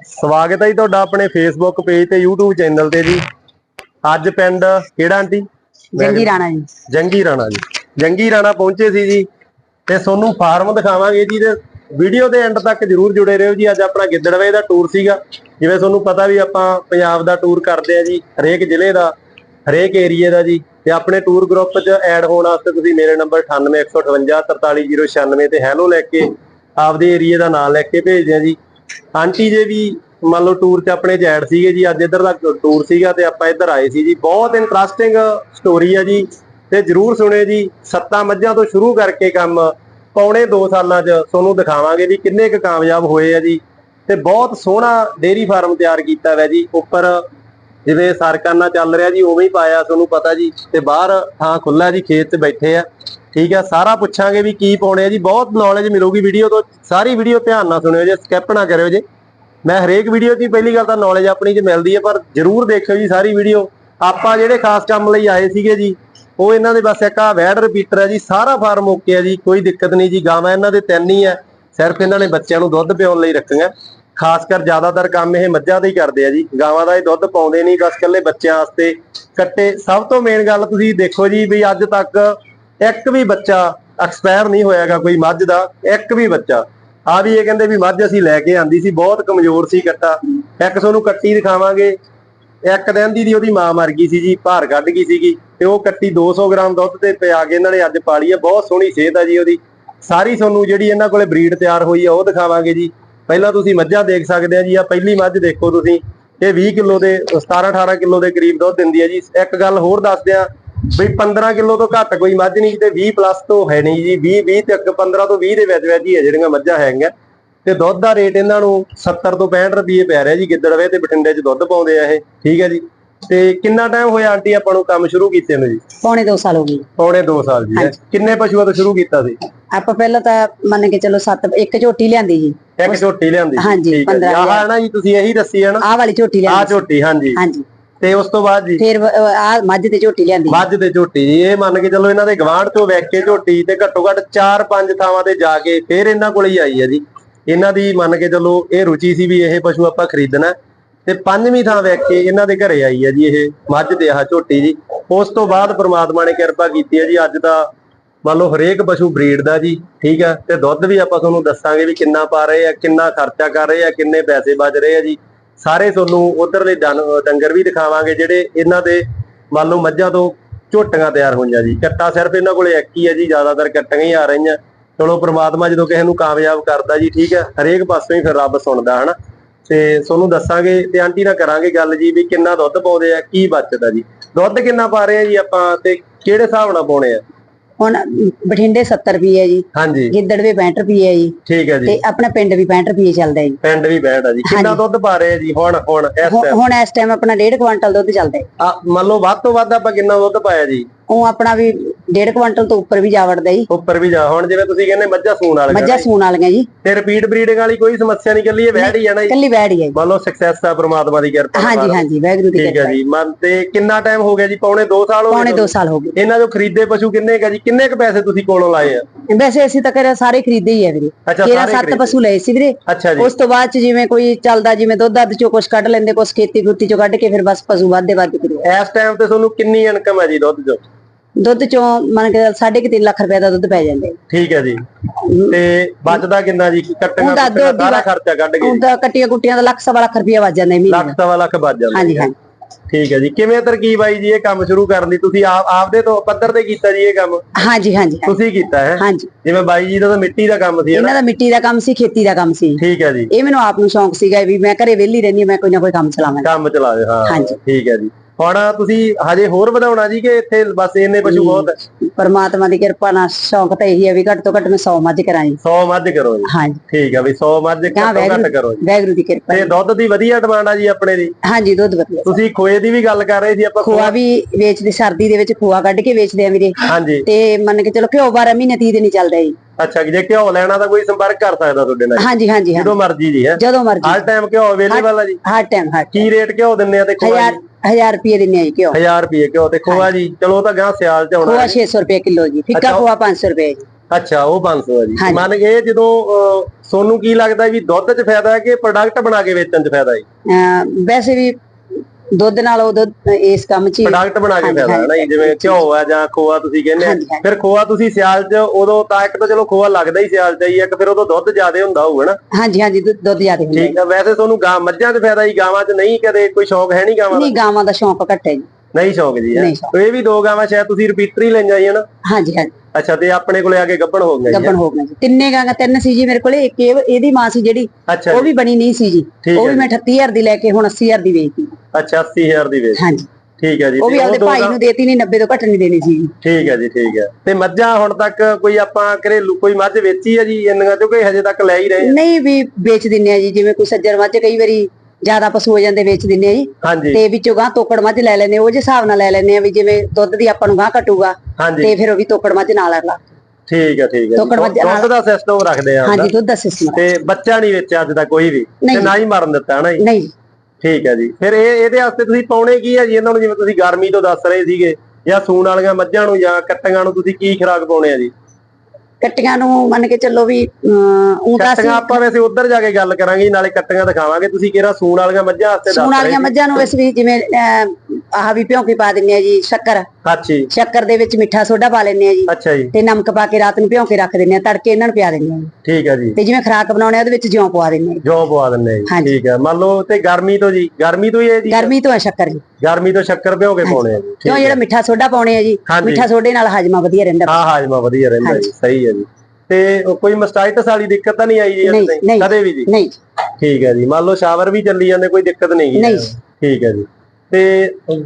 ਸਵਾਗਤ ਹੈ ਜੀ ਤੁਹਾਡਾ ਆਪਣੇ ਫੇਸਬੁੱਕ ਪੇਜ ਤੇ YouTube ਚੈਨਲ ਤੇ ਜੀ। ਅੱਜ ਪਿੰਡ ਕਿਹੜਾ ਆਂਟੀ? ਜੰਗੀ ਰਾਣਾ ਜੀ। ਜੰਗੀ ਰਾਣਾ ਜੀ। ਜੰਗੀ ਰਾਣਾ ਪਹੁੰਚੇ ਸੀ ਜੀ ਤੇ ਤੁਹਾਨੂੰ ਫਾਰਮ ਦਿਖਾਵਾਂਗੇ ਜੀ ਤੇ ਵੀਡੀਓ ਦੇ ਐਂਡ ਤੱਕ ਜਰੂਰ ਜੁੜੇ ਰਹੋ ਜੀ। ਅੱਜ ਆਪਣਾ ਗਿੱਦੜਵੇ ਦਾ ਟੂਰ ਸੀਗਾ। ਜਿਵੇਂ ਤੁਹਾਨੂੰ ਪਤਾ ਵੀ ਆਪਾਂ ਪੰਜਾਬ ਦਾ ਟੂਰ ਕਰਦੇ ਆ ਜੀ ਹਰੇਕ ਜ਼ਿਲ੍ਹੇ ਦਾ ਹਰੇਕ ਏਰੀਏ ਦਾ ਜੀ। ਤੇ ਆਪਣੇ ਟੂਰ ਗਰੁੱਪ 'ਚ ਐਡ ਹੋਣ ਵਾਸਤੇ ਤੁਸੀਂ ਮੇਰੇ ਨੰਬਰ 9815543096 ਤੇ ਹੈਲੋ ਲੈ ਕੇ ਆਪਦੇ ਏਰੀਏ ਦਾ ਨਾਮ ਲੈ ਕੇ ਭੇਜਦੇ ਆ ਜੀ। ਆਂਟੀ ਜੇ ਵੀ ਮੰਨ ਲਓ ਟੂਰ 'ਚ ਆਪਣੇ 'ਚ ਸੀਗੇ ਜੀ, ਅੱਜ ਇੱਧਰ ਦਾ ਟੂਰ ਸੀਗਾ ਤੇ ਆਪਾਂ ਇੱਧਰ ਆਏ ਸੀ ਜੀ। ਬਹੁਤ ਇੰਟਰਸਟਿੰਗ ਸਟੋਰੀ ਆ ਜੀ। ਤੇ ਜਰੂਰ ਸੁਣਿਓ ਜੀ, ਸੱਤਾ ਮੱਝਾਂ ਤੋਂ ਸ਼ੁਰੂ ਕਰਕੇ ਕੰਮ ਪੌਣੇ 2 ਸਾਲਾਂ 'ਚ ਤੁਹਾਨੂੰ ਦਿਖਾਵਾਂਗੇ ਵੀ ਕਿੰਨੇ ਕੁ ਕਾਮਯਾਬ ਹੋਏ ਆ ਜੀ। ਤੇ ਬਹੁਤ ਸੋਹਣਾ ਡੇਰੀ ਫਾਰਮ ਤਿਆਰ ਕੀਤਾ ਹੋਇਆ ਜੀ। ਉੱਪਰ ਜਿਵੇਂ ਸਰਕਾਨਾ ਚੱਲ ਰਿਹਾ ਜੀ, ਉਵੇਂ ਹੀ ਪਾਇਆ, ਤੁਹਾਨੂੰ ਪਤਾ ਜੀ। ਤੇ ਬਾਹਰ ਥਾਂ ਖੁੱਲਾ ਜੀ, ਖੇਤ 'ਚ ਬੈਠੇ ਆ। ਠੀਕ ਹੈ, ਸਾਰਾ ਪੁੱਛਾਂਗੇ ਵੀ ਕੀ ਪਾਉਣੇ ਆ ਜੀ। ਬਹੁਤ ਨੌਲੇਜ ਮਿਲੂਗੀ ਵੀਡੀਓ ਤੋਂ। ਸਾਰੀ ਵੀਡੀਓ ਧਿਆਨ ਨਾਲ ਸੁਣਿਓ ਜੀ ਸਕਿਪ ਨਾ ਕਰਿਓ ਜੀ। ਮੈਂ ਹਰੇਕ ਵੀਡੀਓ 'ਚ ਪਹਿਲੀ ਗੱਲ ਤਾਂ ਨੌਲੇਜ ਆਪਣੀ 'ਚ ਮਿਲਦੀ ਹੈ, ਪਰ ਜਰੂਰ ਦੇਖਿਓ ਜੀ ਸਾਰੀ ਵੀਡੀਓ। ਆਪਾਂ ਜਿਹੜੇ ਖਾਸ ਕੰਮ ਲਈ ਆਏ ਸੀਗੇ ਜੀ, ਉਹ ਇਹਨਾਂ ਦੇ ਬਸ ਇੱਕ ਆ ਵੈਡ ਰਿਪੀਟਰ ਹੈ ਜੀ। ਸਾਰਾ ਫਾਰਮ ਓਕੇ ਹੈ ਜੀ, ਕੋਈ ਦਿੱਕਤ ਨਹੀਂ ਜੀ। ਗਾਵਾਂ ਇਹਨਾਂ ਦੇ ਤਿੰਨ ਹੀ ਹੈ, ਸਿਰਫ ਇਹਨਾਂ ਨੇ ਬੱਚਿਆਂ ਨੂੰ ਦੁੱਧ ਪਿਆਉਣ ਲਈ ਰੱਖੀਆਂ। ਖਾਸ ਕਰ ਜ਼ਿਆਦਾਤਰ ਕੰਮ ਇਹ ਮੱਝਾਂ ਦਾ ਹੀ ਕਰਦੇ ਆ ਜੀ। ਗਾਵਾਂ ਦਾ ਇਹ ਦੁੱਧ ਪਾਉਂਦੇ ਨਹੀਂ, ਬਸ ਇਕੱਲੇ ਬੱਚਿਆਂ ਵਾਸਤੇ। ਕੱਟੇ, ਸਭ ਤੋਂ ਮੇਨ ਗੱਲ ਤੁਸੀਂ ਦੇਖੋ ਜੀ ਵੀ ਅੱਜ ਤੱਕ ਇੱਕ ਵੀ ਬੱਚਾ ਐਕਸਪਾਇਰ ਨਹੀਂ ਹੋਇਆਗਾ ਕੋਈ ਮੱਝ ਦਾ, ਇੱਕ ਵੀ ਬੱਚਾ। ਆ ਵੀ ਇਹ ਕਹਿੰਦੇ ਵੀ ਮੱਝ ਅਸੀਂ ਲੈ ਕੇ ਆਂਦੀ ਸੀ, ਬਹੁਤ ਕਮਜ਼ੋਰ ਸੀ ਕੱਟਾ। ਇੱਕ ਤੁਹਾਨੂੰ ਕੱਟੀ ਦਿਖਾਵਾਂਗੇ। ਇੱਕ ਦਿਨ ਦੀ ਉਹਦੀ ਮਾਂ ਮਰ ਗਈ ਸੀ ਜੀ, ਭਾਰ ਕੱਢ ਗਈ ਸੀਗੀ ਤੇ ਉਹ ਕੱਟੀ 200 ਗ੍ਰਾਮ ਦੁੱਧ ਤੇ ਪਿਆ ਕੇ ਇਹਨਾਂ ਨੇ ਅੱਜ ਪਾਲੀ ਹੈ ਬਹੁਤ ਸੋਹਣੀ ਸਿਹਤ ਆ ਜੀ ਉਹਦੀ। ਸਾਰੀ ਤੁਹਾਨੂੰ ਜਿਹੜੀ ਇਹਨਾਂ ਕੋਲੇ ਬਰੀਡ ਤਿਆਰ ਹੋਈ ਆ, ਉਹ ਦਿਖਾਵਾਂਗੇ ਜੀ। ਪਹਿਲਾਂ ਤੁਸੀਂ ਮੱਝਾਂ ਦੇਖ ਸਕਦੇ ਆ ਜੀ ਆ ਪਹਿਲੀ ਮੱਝ ਦੇਖੋ ਤੁਸੀਂ। ਇਹ 20 ਕਿਲੋ ਦੇ 17 18 ਕਿਲੋ ਦੇ ਕਰੀਬ ਦੁੱਧ ਦਿੰਦੀ ਹੈ ਜੀ। ਇੱਕ ਗੱਲ ਹੋਰ ਦੱਸਦੇ ਆ ਵੀ 15 ਕਿਲੋ ਤੋਂ ਘੱਟ ਕੋਈ ਮੱਝ ਨਹੀਂ ਤੇ 20 ਪਲੱਸ ਤੋਂ ਹੈ ਨਹੀਂ ਜੀ 20 20 ਤੱਕ 15 ਤੋਂ 20 ਦੇ ਵਿੱਚ ਵਿੱਚ ਹੀ ਹੈ ਜਿਹੜੀਆਂ ਮੱਝਾਂ ਹੈਗੀਆਂ। ਤੇ ਦੁੱਧ ਦਾ ਰੇਟ ਇਹਨਾਂ ਨੂੰ 70 ਤੋਂ 65 ਰੁਪਏ ਪੈ ਰਿਹਾ ਜੀ ਗਿੱਦੜਵੇ ਤੇ ਬਠਿੰਡੇ 'ਚ ਦੁੱਧ ਪਾਉਂਦੇ ਆ ਇਹ ਠੀਕ ਹੈ ਜੀ। ਤੇ ਕਿੰਨਾ ਟਾਈਮ ਹੋਇਆ ਆਂਟੀ ਆਪਾਂ ਨੂੰ ਕੰਮ ਸ਼ੁਰੂ ਕੀਤੇ ਨੂੰ ਜੀ? ਪੌਣੇ 2 ਸਾਲ ਹੋ ਗਏ। ਪੌਣੇ 2 ਸਾਲ ਜੀ। ਕਿੰਨੇ ਪਸ਼ੂਆਂ ਤੋਂ ਸ਼ੁਰੂ ਕੀਤਾ ਸੀ? ਆਪਾਂ ਪਹਿਲਾਂ ਤਾਂ ਮੰਨ ਕੇ ਚਲੋ ਸੱਤ ਇੱਕ ਝੋਟੀ ਲਿਆਂਦੀ ਜੀ। ਇੱਕ ਝੋਟੀ ਲਿਆਂਦੀ। ਹਾਂਜੀ, ਠੀਕ ਹੈ ਜੀ। 15 ਆਹ ਹੈ ਨਾ ਜੀ ਤੁਸੀਂ ਇਹੀ ਦੱਸੀ ਹੈ ਨਾ? ਆਹ ਵਾਲੀ ਝੋਟੀ ਆਹ ਲਿਆਂਦੀ ਝੋਟੀ ਹਾਂਜੀ। ਹਾਂਜੀ। ਤੇ ਉਸ ਤੋਂ ਬਾਅਦ ਜੀ ਫਿਰ ਆਹ ਮੱਝ ਤੇ ਝੋਟੀ ਲਿਆਂਦੀ ਮੱਝ ਤੇ ਝੋਟੀ ਜੀ ਇਹ ਮੰਨ ਕੇ ਚੱਲੋ ਇਹਨਾਂ ਦੇ ਗਵਾਂਢ ਤੋਂ ਵੇਖ ਕੇ ਝੋਟੀ ਤੇ ਘੱਟੋ ਘੱਟ 4-5 ਥਾਵਾਂ ਤੇ ਜਾ ਕੇ ਫਿਰ ਇਹਨਾਂ ਕੋਲ ਹੀ ਆਈ ਹੈ ਜੀ। ਇਹਨਾਂ ਦੀ ਮੰਨ ਕੇ ਚੱਲੋ ਇਹ ਰੁਚੀ ਸੀ ਵੀ ਇਹ ਪਸ਼ੂ ਆਪਾਂ ਖਰੀਦਣਾ। ਤੇ ਪੰਜਵੀਂ ਥਾਂ ਵੇਖ ਕੇ ਇਹਨਾਂ ਦੇ ਘਰੇ ਆਈ ਹੈ ਜੀ ਇਹ ਮੱਝ ਤੇ ਆਹ ਝੋਟੀ ਜੀ। ਉਸ ਤੋਂ ਬਾਅਦ ਪ੍ਰਮਾਤਮਾ ਨੇ ਕਿਰਪਾ ਕੀਤੀ ਹੈ ਜੀ ਅੱਜ ਦਾ ਮੰਨ ਲਓ ਹਰੇਕ ਪਸ਼ੂ ਬਰੀਡ ਦਾ ਜੀ ਠੀਕ ਹੈ। ਤੇ ਦੁੱਧ ਵੀ ਆਪਾਂ ਤੁਹਾਨੂੰ ਦੱਸਾਂਗੇ ਵੀ ਕਿੰਨਾ ਪਾ ਰਹੇ ਆ ਕਿੰਨਾ ਖਰਚਾ ਕਰ ਰਹੇ ਆ ਕਿੰਨੇ ਪੈਸੇ ਬਚ ਰਹੇ ਆ ਜੀ। ਸਾਰੇ ਤੁਹਾਨੂੰ ਉਧਰਲੇ ਡੰਗਰ ਵੀ ਦਿਖਾਵਾਂਗੇ ਜਿਹੜੇ ਇਹਨਾਂ ਦੇ ਮੰਨ ਲਓ ਮੱਝਾਂ ਤੋਂ ਝੋਟੀਆਂ ਤਿਆਰ ਹੋਈਆਂ ਜੀ। ਕੱਟਾ ਸਿਰਫ ਇਹਨਾਂ ਕੋਲੇ ਇੱਕ ਹੀ ਹੈ ਜੀ, ਜ਼ਿਆਦਾਤਰ ਕੱਟੀਆਂ ਹੀ ਆ ਰਹੀਆਂ। ਚਲੋ ਪ੍ਰਮਾਤਮਾ ਜਦੋਂ ਕਿਸੇ ਨੂੰ ਕਾਮਯਾਬ ਕਰਦਾ ਜੀ, ਠੀਕ ਹੈ, ਹਰੇਕ ਪਾਸੋਂ ਹੀ ਫਿਰ ਰੱਬ ਸੁਣਦਾ, ਹਨਾ। ਤੇ ਤੁਹਾਨੂੰ ਦੱਸਾਂਗੇ ਤੇ ਆਂਟੀ ਨਾਲ ਕਰਾਂਗੇ ਗੱਲ ਜੀ ਵੀ ਕਿੰਨਾ ਦੁੱਧ ਪਾਉਂਦੇ ਆ, ਕੀ ਬਚਦਾ ਜੀ। ਦੁੱਧ ਕਿੰਨਾ ਪਾ ਰਹੇ ਆ ਜੀ ਆਪਾਂ ਤੇ ਕਿਹੜੇ ਹਿਸਾਬ ਨਾਲ ਪਾਉਣੇ ਆ? ਹੁਣ ਬਠਿੰਡੇ 70 ਰੁਪਏ ਜੀ ਹਾਂਜੀ। ਗਿੱਦੜਵੇ 65 ਰੁਪਏ ਜੀ। ਠੀਕ ਹੈ ਜੀ। ਤੇ ਆਪਣਾ ਪਿੰਡ ਵੀ 65 ਰੁਪਏ ਚੱਲਦਾ ਜੀ। ਪਿੰਡ ਵੀ ਬੈਠ ਆ ਜੀ। ਕਿੰਨਾ ਦੁੱਧ ਪਾ ਰਹੇ ਜੀ ਹੁਣ ਹੁਣ ਇਸ ਟਾਈਮ ਹੁਣ ਇਸ ਟਾਈਮ ਆਪਣਾ 1.5 ਕੁਆਂਟਲ ਦੁੱਧ ਚੱਲਦਾ ਆ ਮੰਨ ਲਓ ਵੱਧ ਤੋਂ ਵੱਧ ਆਪਾਂ ਕਿੰਨਾ ਦੁੱਧ ਪਾਇਆ ਜੀ? ਉਹ ਆਪਣਾ ਵੀ 1.5 ਕੁਆਂਟਲ ਤੋਂ ਉੱਪਰ ਵੀ ਜਾ ਵੜਦਾ ਜੀ। ਉੱਪਰ ਵੀ ਜਾ ਹੁਣ ਜਿਵੇਂ ਤੁਸੀਂ ਕਹਿੰਦੇ ਮੱਝਾਂ ਸੂਣ ਵਾਲੇ ਮੱਝਾਂ ਸੂਣ ਵਾਲੀਆਂ ਜੀ। ਤੇ ਰਿਪੀਟ ਬਰੀਡਿੰਗ ਵਾਲੀ ਕੋਈ ਸਮੱਸਿਆ ਨਹੀਂ ਕੱਲੀ ਇਹ ਵੈੜ ਹੀ ਆ ਨਾ ਜੀ। ਕੱਲੀ ਵੈੜ ਹੀ ਹੈ ਜੀ। ਮੰਨ ਲਓ ਸਕਸੈਸ ਆ ਪ੍ਰਮਾਤਮਾ ਦੀ ਕਿਰਪਾ ਨਾਲ। ਹਾਂਜੀ ਹਾਂਜੀ ਵੈਗਰੂ ਦੀ ਠੀਕ ਹੈ ਕਿਰਪਾ ਜੀ। ਮਨ ਤੇ ਕਿੰਨਾ ਟਾਈਮ ਹੋ ਗਿਆ ਜੀ? ਪੌਣੇ 2 ਸਾਲ ਹੋ ਪੌਣੇ ਗਏ 2 ਸਾਲ ਹੋ ਗਏ। ਇਹਨਾਂ ਜੋ ਖਰੀਦੇ ਪਸ਼ੂ ਕਿੰਨੇ ਕਾ ਜੀ? ਕਿੰਨੇ ਕ ਪੈਸੇ ਤੁਸੀਂ ਕੋਲੋਂ ਲਾਏ ਆ? ਵੈਸੇ ਅਸੀਂ ਤਾਂ ਕਰੇ ਸਾਰੇ ਖਰੀਦੇ ਹੀ ਆ ਵੀਰੇ। ਤੇਰਾ ਸੱਤ। ਪਸ਼ੂ ਲਏ ਸੀ ਵੀਰੇ। ਅੱਛਾ ਜੀ। ਉਸ ਤੋਂ ਬਾਅਦ ਚ ਜਿਵੇਂ ਕੋਈ ਚੱਲਦਾ ਜਿਵੇਂ ਦੁੱਧ ਦੱਧ ਚੋਂ ਕੁਛ ਕੱਢ ਲੈਂਦੇ ਕੁਛ ਖੇਤੀ ਖੁੱਤੀ ਚੋਂ ਕੱਢ ਕੇ ਫਿਰ ਬਸ ਪਸ਼ੂ ਵਾਧੇ ਵੱਧ ਕਰੀ ਇਸ ਟਾਈਮ ਤੇ ਤੁਹਾਨੂੰ ਕਿੰਨੀ ਇਨਕਮ ਹੈ ਜੀ ਦੁੱਧ ਚੋਂ? ਦੁੱਧ ਚੋਂ ਮੰਨ ਕੇ 3.5 ਲੱਖ ਰੁਪਏ ਦਾ ਦੁੱਧ ਪੈ ਜਾਂਦਾ ਹੈ। ਠੀਕ ਹੈ ਜੀ। ਤੇ ਬਚਦਾ ਕਿੰਨਾ ਜੀ? ਉਹਦਾ ਦੁੱਧ ਸਾਰਾ ਖਰਚਾ ਕੱਢ ਕੇ। ਤਾਂ ਕੱਟੀਆਂ ਕੁੱਟੀਆਂ ਦਾ ਲੱਖ ਸਵਾ ਲੱਖ ਰੁਪਏ ਵੱਜ ਜਾਂਦਾ ਹੈ ਮਹੀਨੇ ਲੱਖ ਸਵਾ ਲੱਖ ਬਚ ਜਾਂਦਾ ਹਾਂਜੀ। ਹਾਂਜੀ। ਠੀਕ ਹੈ ਜੀ। ਕਿਵੇਂ ਤਰਕੀਬ ਆਈ ਜੀ ਇਹ ਕੰਮ ਸ਼ੁਰੂ ਕਰਨ ਦੀ? ਤੁਸੀਂ ਆਪ ਆਪਦੇ ਤੋਂ ਪੱਧਰ ਤੇ ਕੀਤਾ ਜੀ ਇਹ ਕੰਮ? ਹਾਂਜੀ ਹਾਂਜੀ ਤੁਸੀਂ ਕੀਤਾ ਹੈ? ਹਾਂਜੀ। ਜਿਵੇਂ ਬਾਈ ਜੀ ਦਾ ਤਾਂ ਮਿੱਟੀ ਦਾ ਕੰਮ ਸੀ ਹੈ ਇਹਨਾਂ ਦਾ ਮਿੱਟੀ ਦਾ ਕੰਮ ਸੀ ਖੇਤੀ ਦਾ ਕੰਮ ਸੀ। ਠੀਕ ਹੈ ਜੀ। ਇਹ ਮੈਨੂੰ ਆਪ ਨੂੰ ਸ਼ੌਂਕ ਸੀਗਾ ਵੀ ਮੈਂ ਘਰੇ ਵਿਹਲੀ ਰਹਿੰਦੀ ਹਾਂ, ਮੈਂ ਕੋਈ ਨਾ ਕੋਈ ਕੰਮ ਚਲਾਵਾਂ ਕੰਮ ਚਲਾ ਦੇ ਹਾਂ। ਹਾਂਜੀ। ਠੀਕ ਹੈ ਜੀ। ਹੁਣ ਤੁਸੀਂ ਹਜੇ ਹੋਰ ਵਧਾਉਣਾ ਜੀ ਕਿ ਇੱਥੇ ਬਸ ਇੰਨੇ ਪਸ਼ੂ ਬਹੁਤ? ਹੈ ਪਰਮਾਤਮਾ ਦੀ ਕਿਰਪਾ ਨਾਲ ਸ਼ੌਂਕ ਤਾਂ ਇਹੀ ਹੈ ਵੀ ਘੱਟ ਤੋਂ ਘੱਟ ਮੈਂ 100 ਮੱਝ ਕਰਾਂ ਜੀ। 100 ਮੱਝ ਕਰੋ ਜੀ। ਹਾਂਜੀ। ਠੀਕ ਹੈ ਵੀ 100 ਮੱਝ ਘੱਟੋ ਘੱਟ ਕਰੋ ਜੀ। ਵੈਗਰੂ ਦੀ ਕਿਰਪਾ ਤੇ ਦੁੱਧ ਦੀ ਵਧੀਆ ਡਿਮਾਂਡ ਆ ਜੀ ਆਪਣੇ ਦੀ? ਹਾਂਜੀ ਦੁੱਧ ਵਧੀਆ। ਤੁਸੀਂ ਖੋਏ ਦੀ ਵੀ ਗੱਲ ਕਰ ਰਹੇ ਸੀ ਆਪਾਂ ਖੋਆ ਵੀ ਵੇਚਦੇ ਸਰਦੀ ਦੇ ਵਿੱਚ ਖੋਆ ਕੱਢ ਕੇ ਵੇਚਦੇ ਆ ਵੀਰੇ। ਹਾਂਜੀ। ਤੇ ਮੰਨ ਕੇ ਚਲੋ ਘਿਓ 12 ਮਹੀਨੇ 30 ਦਿਨ ਹੀ ਚੱਲਦਾ ਜੀ। ਅੱਛਾ ਜੇ ਘਿਓ ਲੈਣਾ ਤਾਂ ਕੋਈ ਸੰਪਰਕ ਕਰ ਸਕਦਾ ਤੁਹਾਡੇ ਨਾਲ? ਹਾਂਜੀ ਹਾਂਜੀ ਹਾਂ ਜਦੋਂ ਮਰਜ਼ੀ ਜੀ ਹੈ? ਜਦੋਂ ਮਰਜ਼ੀ। ਹਰ ਟਾਈਮ ਘਿਓ ਅਵੇਲੇਬਲ ਆ ਜੀ? ਹਰ ਟਾਈਮ ਹਰ ਕੀ ਰੇਟ ਘਿਓ ਦਿੰਨੇ ਆ ਤੇ ਖੋਆ ਹਜ਼ਾਰ ਹਜ਼ਾਰ ਰੁਪਏ ਦਿੰਨੇ ਆ ਜੀ ਘਿਓ। 1000 ਰੁਪਏ ਘਿਓ ਤੇ ਖੋਆ ਜੀ? ਚਲੋ ਤਾਂ ਗਾਂ ਸਿਆਲ ਚ ਆਉਣਾ ਖੋਆ 600 ਰੁਪਏ ਕਿਲੋ ਜੀ। ਫਿੱਕਾ। ਖੋਆ 500 ਰੁਪਏ ਜੀ। ਅੱਛਾ ਉਹ 500 ਆ ਜੀ। ਮੰਨ ਕੇ ਜਦੋਂ ਤੁਹਾਨੂੰ ਕੀ ਲੱਗਦਾ ਵੀ ਦੁੱਧ 'ਚ ਫਾਇਦਾ ਹੈ ਕਿ ਪ੍ਰੋਡਕਟ ਬਣਾ ਕੇ ਵੇਚਣ 'ਚ ਫਾਇਦਾ ਹੈ? ਵੈਸੇ ਵੀ ਦੁੱਧ ਨਾਲੋਂ ਦੁੱਧ ਇਸ ਕੰਮ 'ਚ ਹੀ- ਪ੍ਰੋਡਕਟ ਬਣਾ ਕੇ ਹਾਂਜੀ, ਹੈ ਨਾ ਜੀ, ਹਾਂਜੀ, ਜਿਵੇਂ। ਘਿਓ ਆ ਜਾਂ ਖੋਆ ਤੁਸੀਂ ਕਹਿੰਦੇ ਆ। ਹਾਂਜੀ, ਹਾਂਜੀ। ਫਿਰ ਖੋਆ ਤੁਸੀਂ ਸਿਆਲ 'ਚ ਉਦੋਂ ਤਾਂ ਇੱਕ ਤਾਂ ਚਲੋ ਖੋਆ ਲੱਗਦਾ ਹੀ ਸਿਆਲ 'ਚ ਹੀ ਆ ਕਿ ਫਿਰ ਉਦੋਂ ਦੁੱਧ ਜ਼ਿਆਦਾ ਹੁੰਦਾ ਹੋਊਗਾ ਨਾ। ਹਾਂਜੀ ਹਾਂਜੀ ਦੁੱਧ ਦੁੱਧ ਜ਼ਿਆਦਾ ਹੁੰਦਾ। ਠੀਕ ਆ ਵੈਸੇ ਤੁਹਾਨੂੰ ਗਾਂ ਮੱਝਾਂ 'ਚ ਫਾਇਦਾ ਹੀ ਗਾਵਾਂ 'ਚ ਨਹੀਂ ਕਦੇ ਕੋਈ ਸ਼ੌਕ ਹੈ ਨਹੀਂ ਗਾਵਾਂ ਦਾ? ਨਹੀਂ ਗਾਵਾਂ ਦਾ ਸ਼ੌਂਕ ਘੱਟ ਹੈ ਜੀ। ਨਹੀਂ ਸ਼ੌਕ ਜੀ ਹੈ? ਨਹੀਂ ਸ਼ੌਕ। ਇਹ ਵੀ ਦੋ ਗਾਵਾਂ ਸ਼ਾਇਦ ਤੁਸੀਂ ਰਿਪੀਟਰ ਹੀ ਲਈਆਂ ਜੀ ਨਾ ਹਾਂਜੀ ਹਾਂਜੀ। ਅੱਛਾ ਤੇ ਆਪਣੇ ਕੋਲੇ ਆ ਕੇ ਗੱਭਣ ਹੋ ਗਈਆਂ। ਗੱਬਣ ਹੋ ਗਏ ਜੀ। ਤਿੰਨੇ ਗਾਂਗਾ ਤਿੰਨ ਸੀ ਜੀ ਮੇਰੇ ਕੋਲੇ ਇੱਕ ਇਹ- ਇਹਦੀ ਮਾਂ ਸੀ ਜਿਹੜੀ ਅੱਛਾ ਉਹ ਜੀ। ਵੀ ਬਣੀ ਨਹੀਂ ਸੀ ਜੀ। ਠੀਕ ਉਹ ਹੈ ਵੀ ਮੈਂ 38000 ਦੀ ਲੈ ਕੇ ਹੁਣ 80000 ਦੀ ਵੇਚਤੀ। ਅੱਛਾ 80000 ਦੀ ਵੇਚ ਹਾਂਜੀ। ਠੀਕ ਹੈ ਜੀ ਉਹ ਵੀ ਆਪਦੇ ਦੋ ਭਾਈ ਗਾਂ- ਨੂੰ ਦੇਤੀ ਨਹੀਂ 90 ਤੋਂ ਘੱਟ ਨਹੀਂ ਦੇਣੀ ਸੀ ਜੀ। ਠੀਕ ਹੈ ਜੀ ਠੀਕ ਹੈ। ਤੇ ਮੱਝਾਂ ਹੁਣ ਤੱਕ ਕੋਈ ਆਪਾਂ ਘਰੇਲੂ ਕੋਈ ਮੱਝ ਵੇਚੀ ਹੈ ਜੀ ਇੰਨੀਆਂ ਚੋਂ ਕਿ ਹਜੇ ਤੱਕ ਲੈ ਹੀ ਰਹੇ? ਨਹੀਂ ਵੀ ਵੇਚ ਦਿੰਨੇ ਆ ਜੀ ਜਿਵੇਂ ਕੋਈ ਸੱਜਰ ਮੱਝ ਕਈ ਵਾਰੀ ਜ਼ਿਆਦਾ ਪਸ਼ੂ ਹੋ ਜਾਂਦੇ ਵੇਚ ਦਿੰਨੇ ਆ ਜੀ। ਹਾਂਜੀ। ਤੇ ਵਿੱਚੋਂ ਗਾਂ ਤੋਕੜ ਮੱਝ ਲੈ ਲੈਨੇ ਉਹ ਜੇ ਹਿਸਾਬ ਨਾਲ ਲੈ ਲੈਨੇ ਆ ਵੀ ਜਿਵੇਂ ਦੁੱਧ ਦੀ ਆਪਾਂ ਨੂੰ ਗਾਂ ਘਟੂਗਾ ਹਾਂਜੀ। ਤੇ ਫਿਰ ਉਹ ਵੀ ਤੋਕੜ ਮੱਝ ਨਾਲ ਲਾ ਠੀਕ ਹੈ ਠੀਕ ਹੈ ਤੋਕੜ ਜੀ। ਮੱਝ ਦੁੱਧ ਦਾ ਸਿਸਟਮ ਰੱਖਦੇ ਆ ਹਾਂਜੀ ਦੁੱਧ ਦਾ ਸਿਸਟਮ ਤੇ ਬੱਚਾ ਨਹੀਂ ਵੇਚਿਆ ਅੱਜ ਤੱਕ ਕੋਈ ਵੀ ਤੇ ਨਹੀਂ। ਨਾ ਹੀ ਮਰਨ ਦਿੱਤਾ ਹੈ ਨਾ ਜੀ? ਨਹੀਂ। ਠੀਕ ਹੈ ਜੀ। ਫਿਰ ਇਹ ਇਹਦੇ ਵਾਸਤੇ ਤੁਸੀਂ ਪਾਉਣੇ ਕੀ ਹੈ ਜੀ? ਇਹਨਾਂ ਨੂੰ ਜਿਵੇਂ ਤੁਸੀਂ ਗਰਮੀ ਤੋਂ ਦੱਸ ਰਹੇ ਸੀਗੇ ਜਾਂ ਸੂਣ ਵਾਲੀਆਂ ਮੱਝਾਂ ਨੂੰ ਜਾਂ ਕੱਟੀਆਂ ਨੂੰ ਤੁਸੀਂ ਕੀ ਖੁਰਾਕ ਪਾਉਣੇ ਆ ਜੀ? ਕੱਟੀਆਂ ਨੂੰ ਮੰਨ ਕੇ ਚੱਲੋ ਵੀ ਤਾਂ ਕੱਟੀਆਂ ਆਪਾਂ ਵੈਸੇ ਉੱਧਰ ਜਾ ਕੇ ਗੱਲ ਕਰਾਂਗੇ ਨਾਲੇ ਕੱਟੀਆਂ ਦਿਖਾਵਾਂਗੇ। ਤੁਸੀਂ ਕਿਹੜਾ ਸੂਣ ਵਾਲੀਆਂ ਮੱਝਾਂ ਵਾਸਤੇ ਸੂਣ ਦੱਸ ਰਹੇ ਵਾਲੀਆਂ ਮੱਝਾਂ ਨੂੰ ਇਸ ਵੀ ਜਿਵੇਂ ਆਹ ਵੀ ਭਿਉਂਕੀ ਪਾ ਦਿੰਨੇ ਆ ਜੀ ਸ਼ੱਕਰ। ਅੱਛਾ ਸ਼ੱਕਰ ਦੇ ਵਿੱਚ ਮਿੱਠਾ ਸੋਡਾ ਪਾ ਲੈਂਦੇ ਆ ਜੀ। ਅੱਛਾ ਜੀ। ਤੇ ਨਮਕ ਪਾ ਕੇ ਰਾਤ ਨੂੰ ਭਿਉਂ ਕੇ ਰੱਖ ਦਿੰਨੇ ਆ ਤੜਕੇ ਇਹਨਾਂ ਨੂੰ ਪਿਆ ਦਿੰਨੇ ਆ ਜੀ। ਠੀਕ ਹੈ ਜੀ। ਤੇ ਜਿਵੇਂ ਖਰਾਕ ਬਣਾਉਣੇ ਆ ਉਹਦੇ ਵਿੱਚ ਜਿਉਂ ਪਵਾ ਦਿੰਨੇ ਆ ਜੌਂ। ਪਵਾ ਦਿੰਦੇ ਆ ਜੀ। ਹਾਂਜੀ। ਠੀਕ ਹੈ ਮੰਨ ਲਓ ਤੇ ਗਰਮੀ ਤੋਂ ਜੀ ਗਰਮੀ ਤੋਂ ਹੀ ਹੈ ਜੀ। ਗਰਮੀ ਤੋਂ ਆ ਸ਼ੱਕਰ ਜੀ। ਗਰਮੀ ਤੋਂ ਸ਼ੱਕਰ ਭਿਓ ਕੇ ਪਾਉਣੇ ਆ ਜੀ। ਕਿਉਂ ਜਿਹੜਾ ਮਿੱਠਾ ਸੋਡਾ ਪਾਉਣੇ ਆ ਜੀ ਹਾਂਜੀ। ਮਿੱਠਾ ਸੋਡੇ ਨਾਲ ਹਾਜਮਾ ਵਧੀਆ ਰਹਿੰਦਾ। ਹਾਂ ਹਾਜਮਾ ਵਧੀਆ ਰਹਿੰਦਾ ਜੀ। ਸਹੀ ਹੈ ਜੀ। ਤੇ ਉਹ ਕੋਈ ਮਸਟਾਈਟਸ ਵਾਲੀ ਦਿੱਕਤ ਤਾਂ ਨਹੀਂ ਆਈ ਜੀ ਨਹੀਂ? ਨਹੀਂ। ਕਦੇ ਵੀ ਜੀ। ਨਹੀਂ। ਠੀਕ ਹੈ ਜੀ। ਮੰਨ ਲਓ ਸ਼ਾਵਰ ਵੀ ਚੱਲੀ ਜਾਂਦੇ ਕੋਈ ਦਿੱਕਤ ਨਹੀਂ ਗੀ ਨਹੀਂ। ਠੀਕ ਹੈ ਜੀ। ਤੇ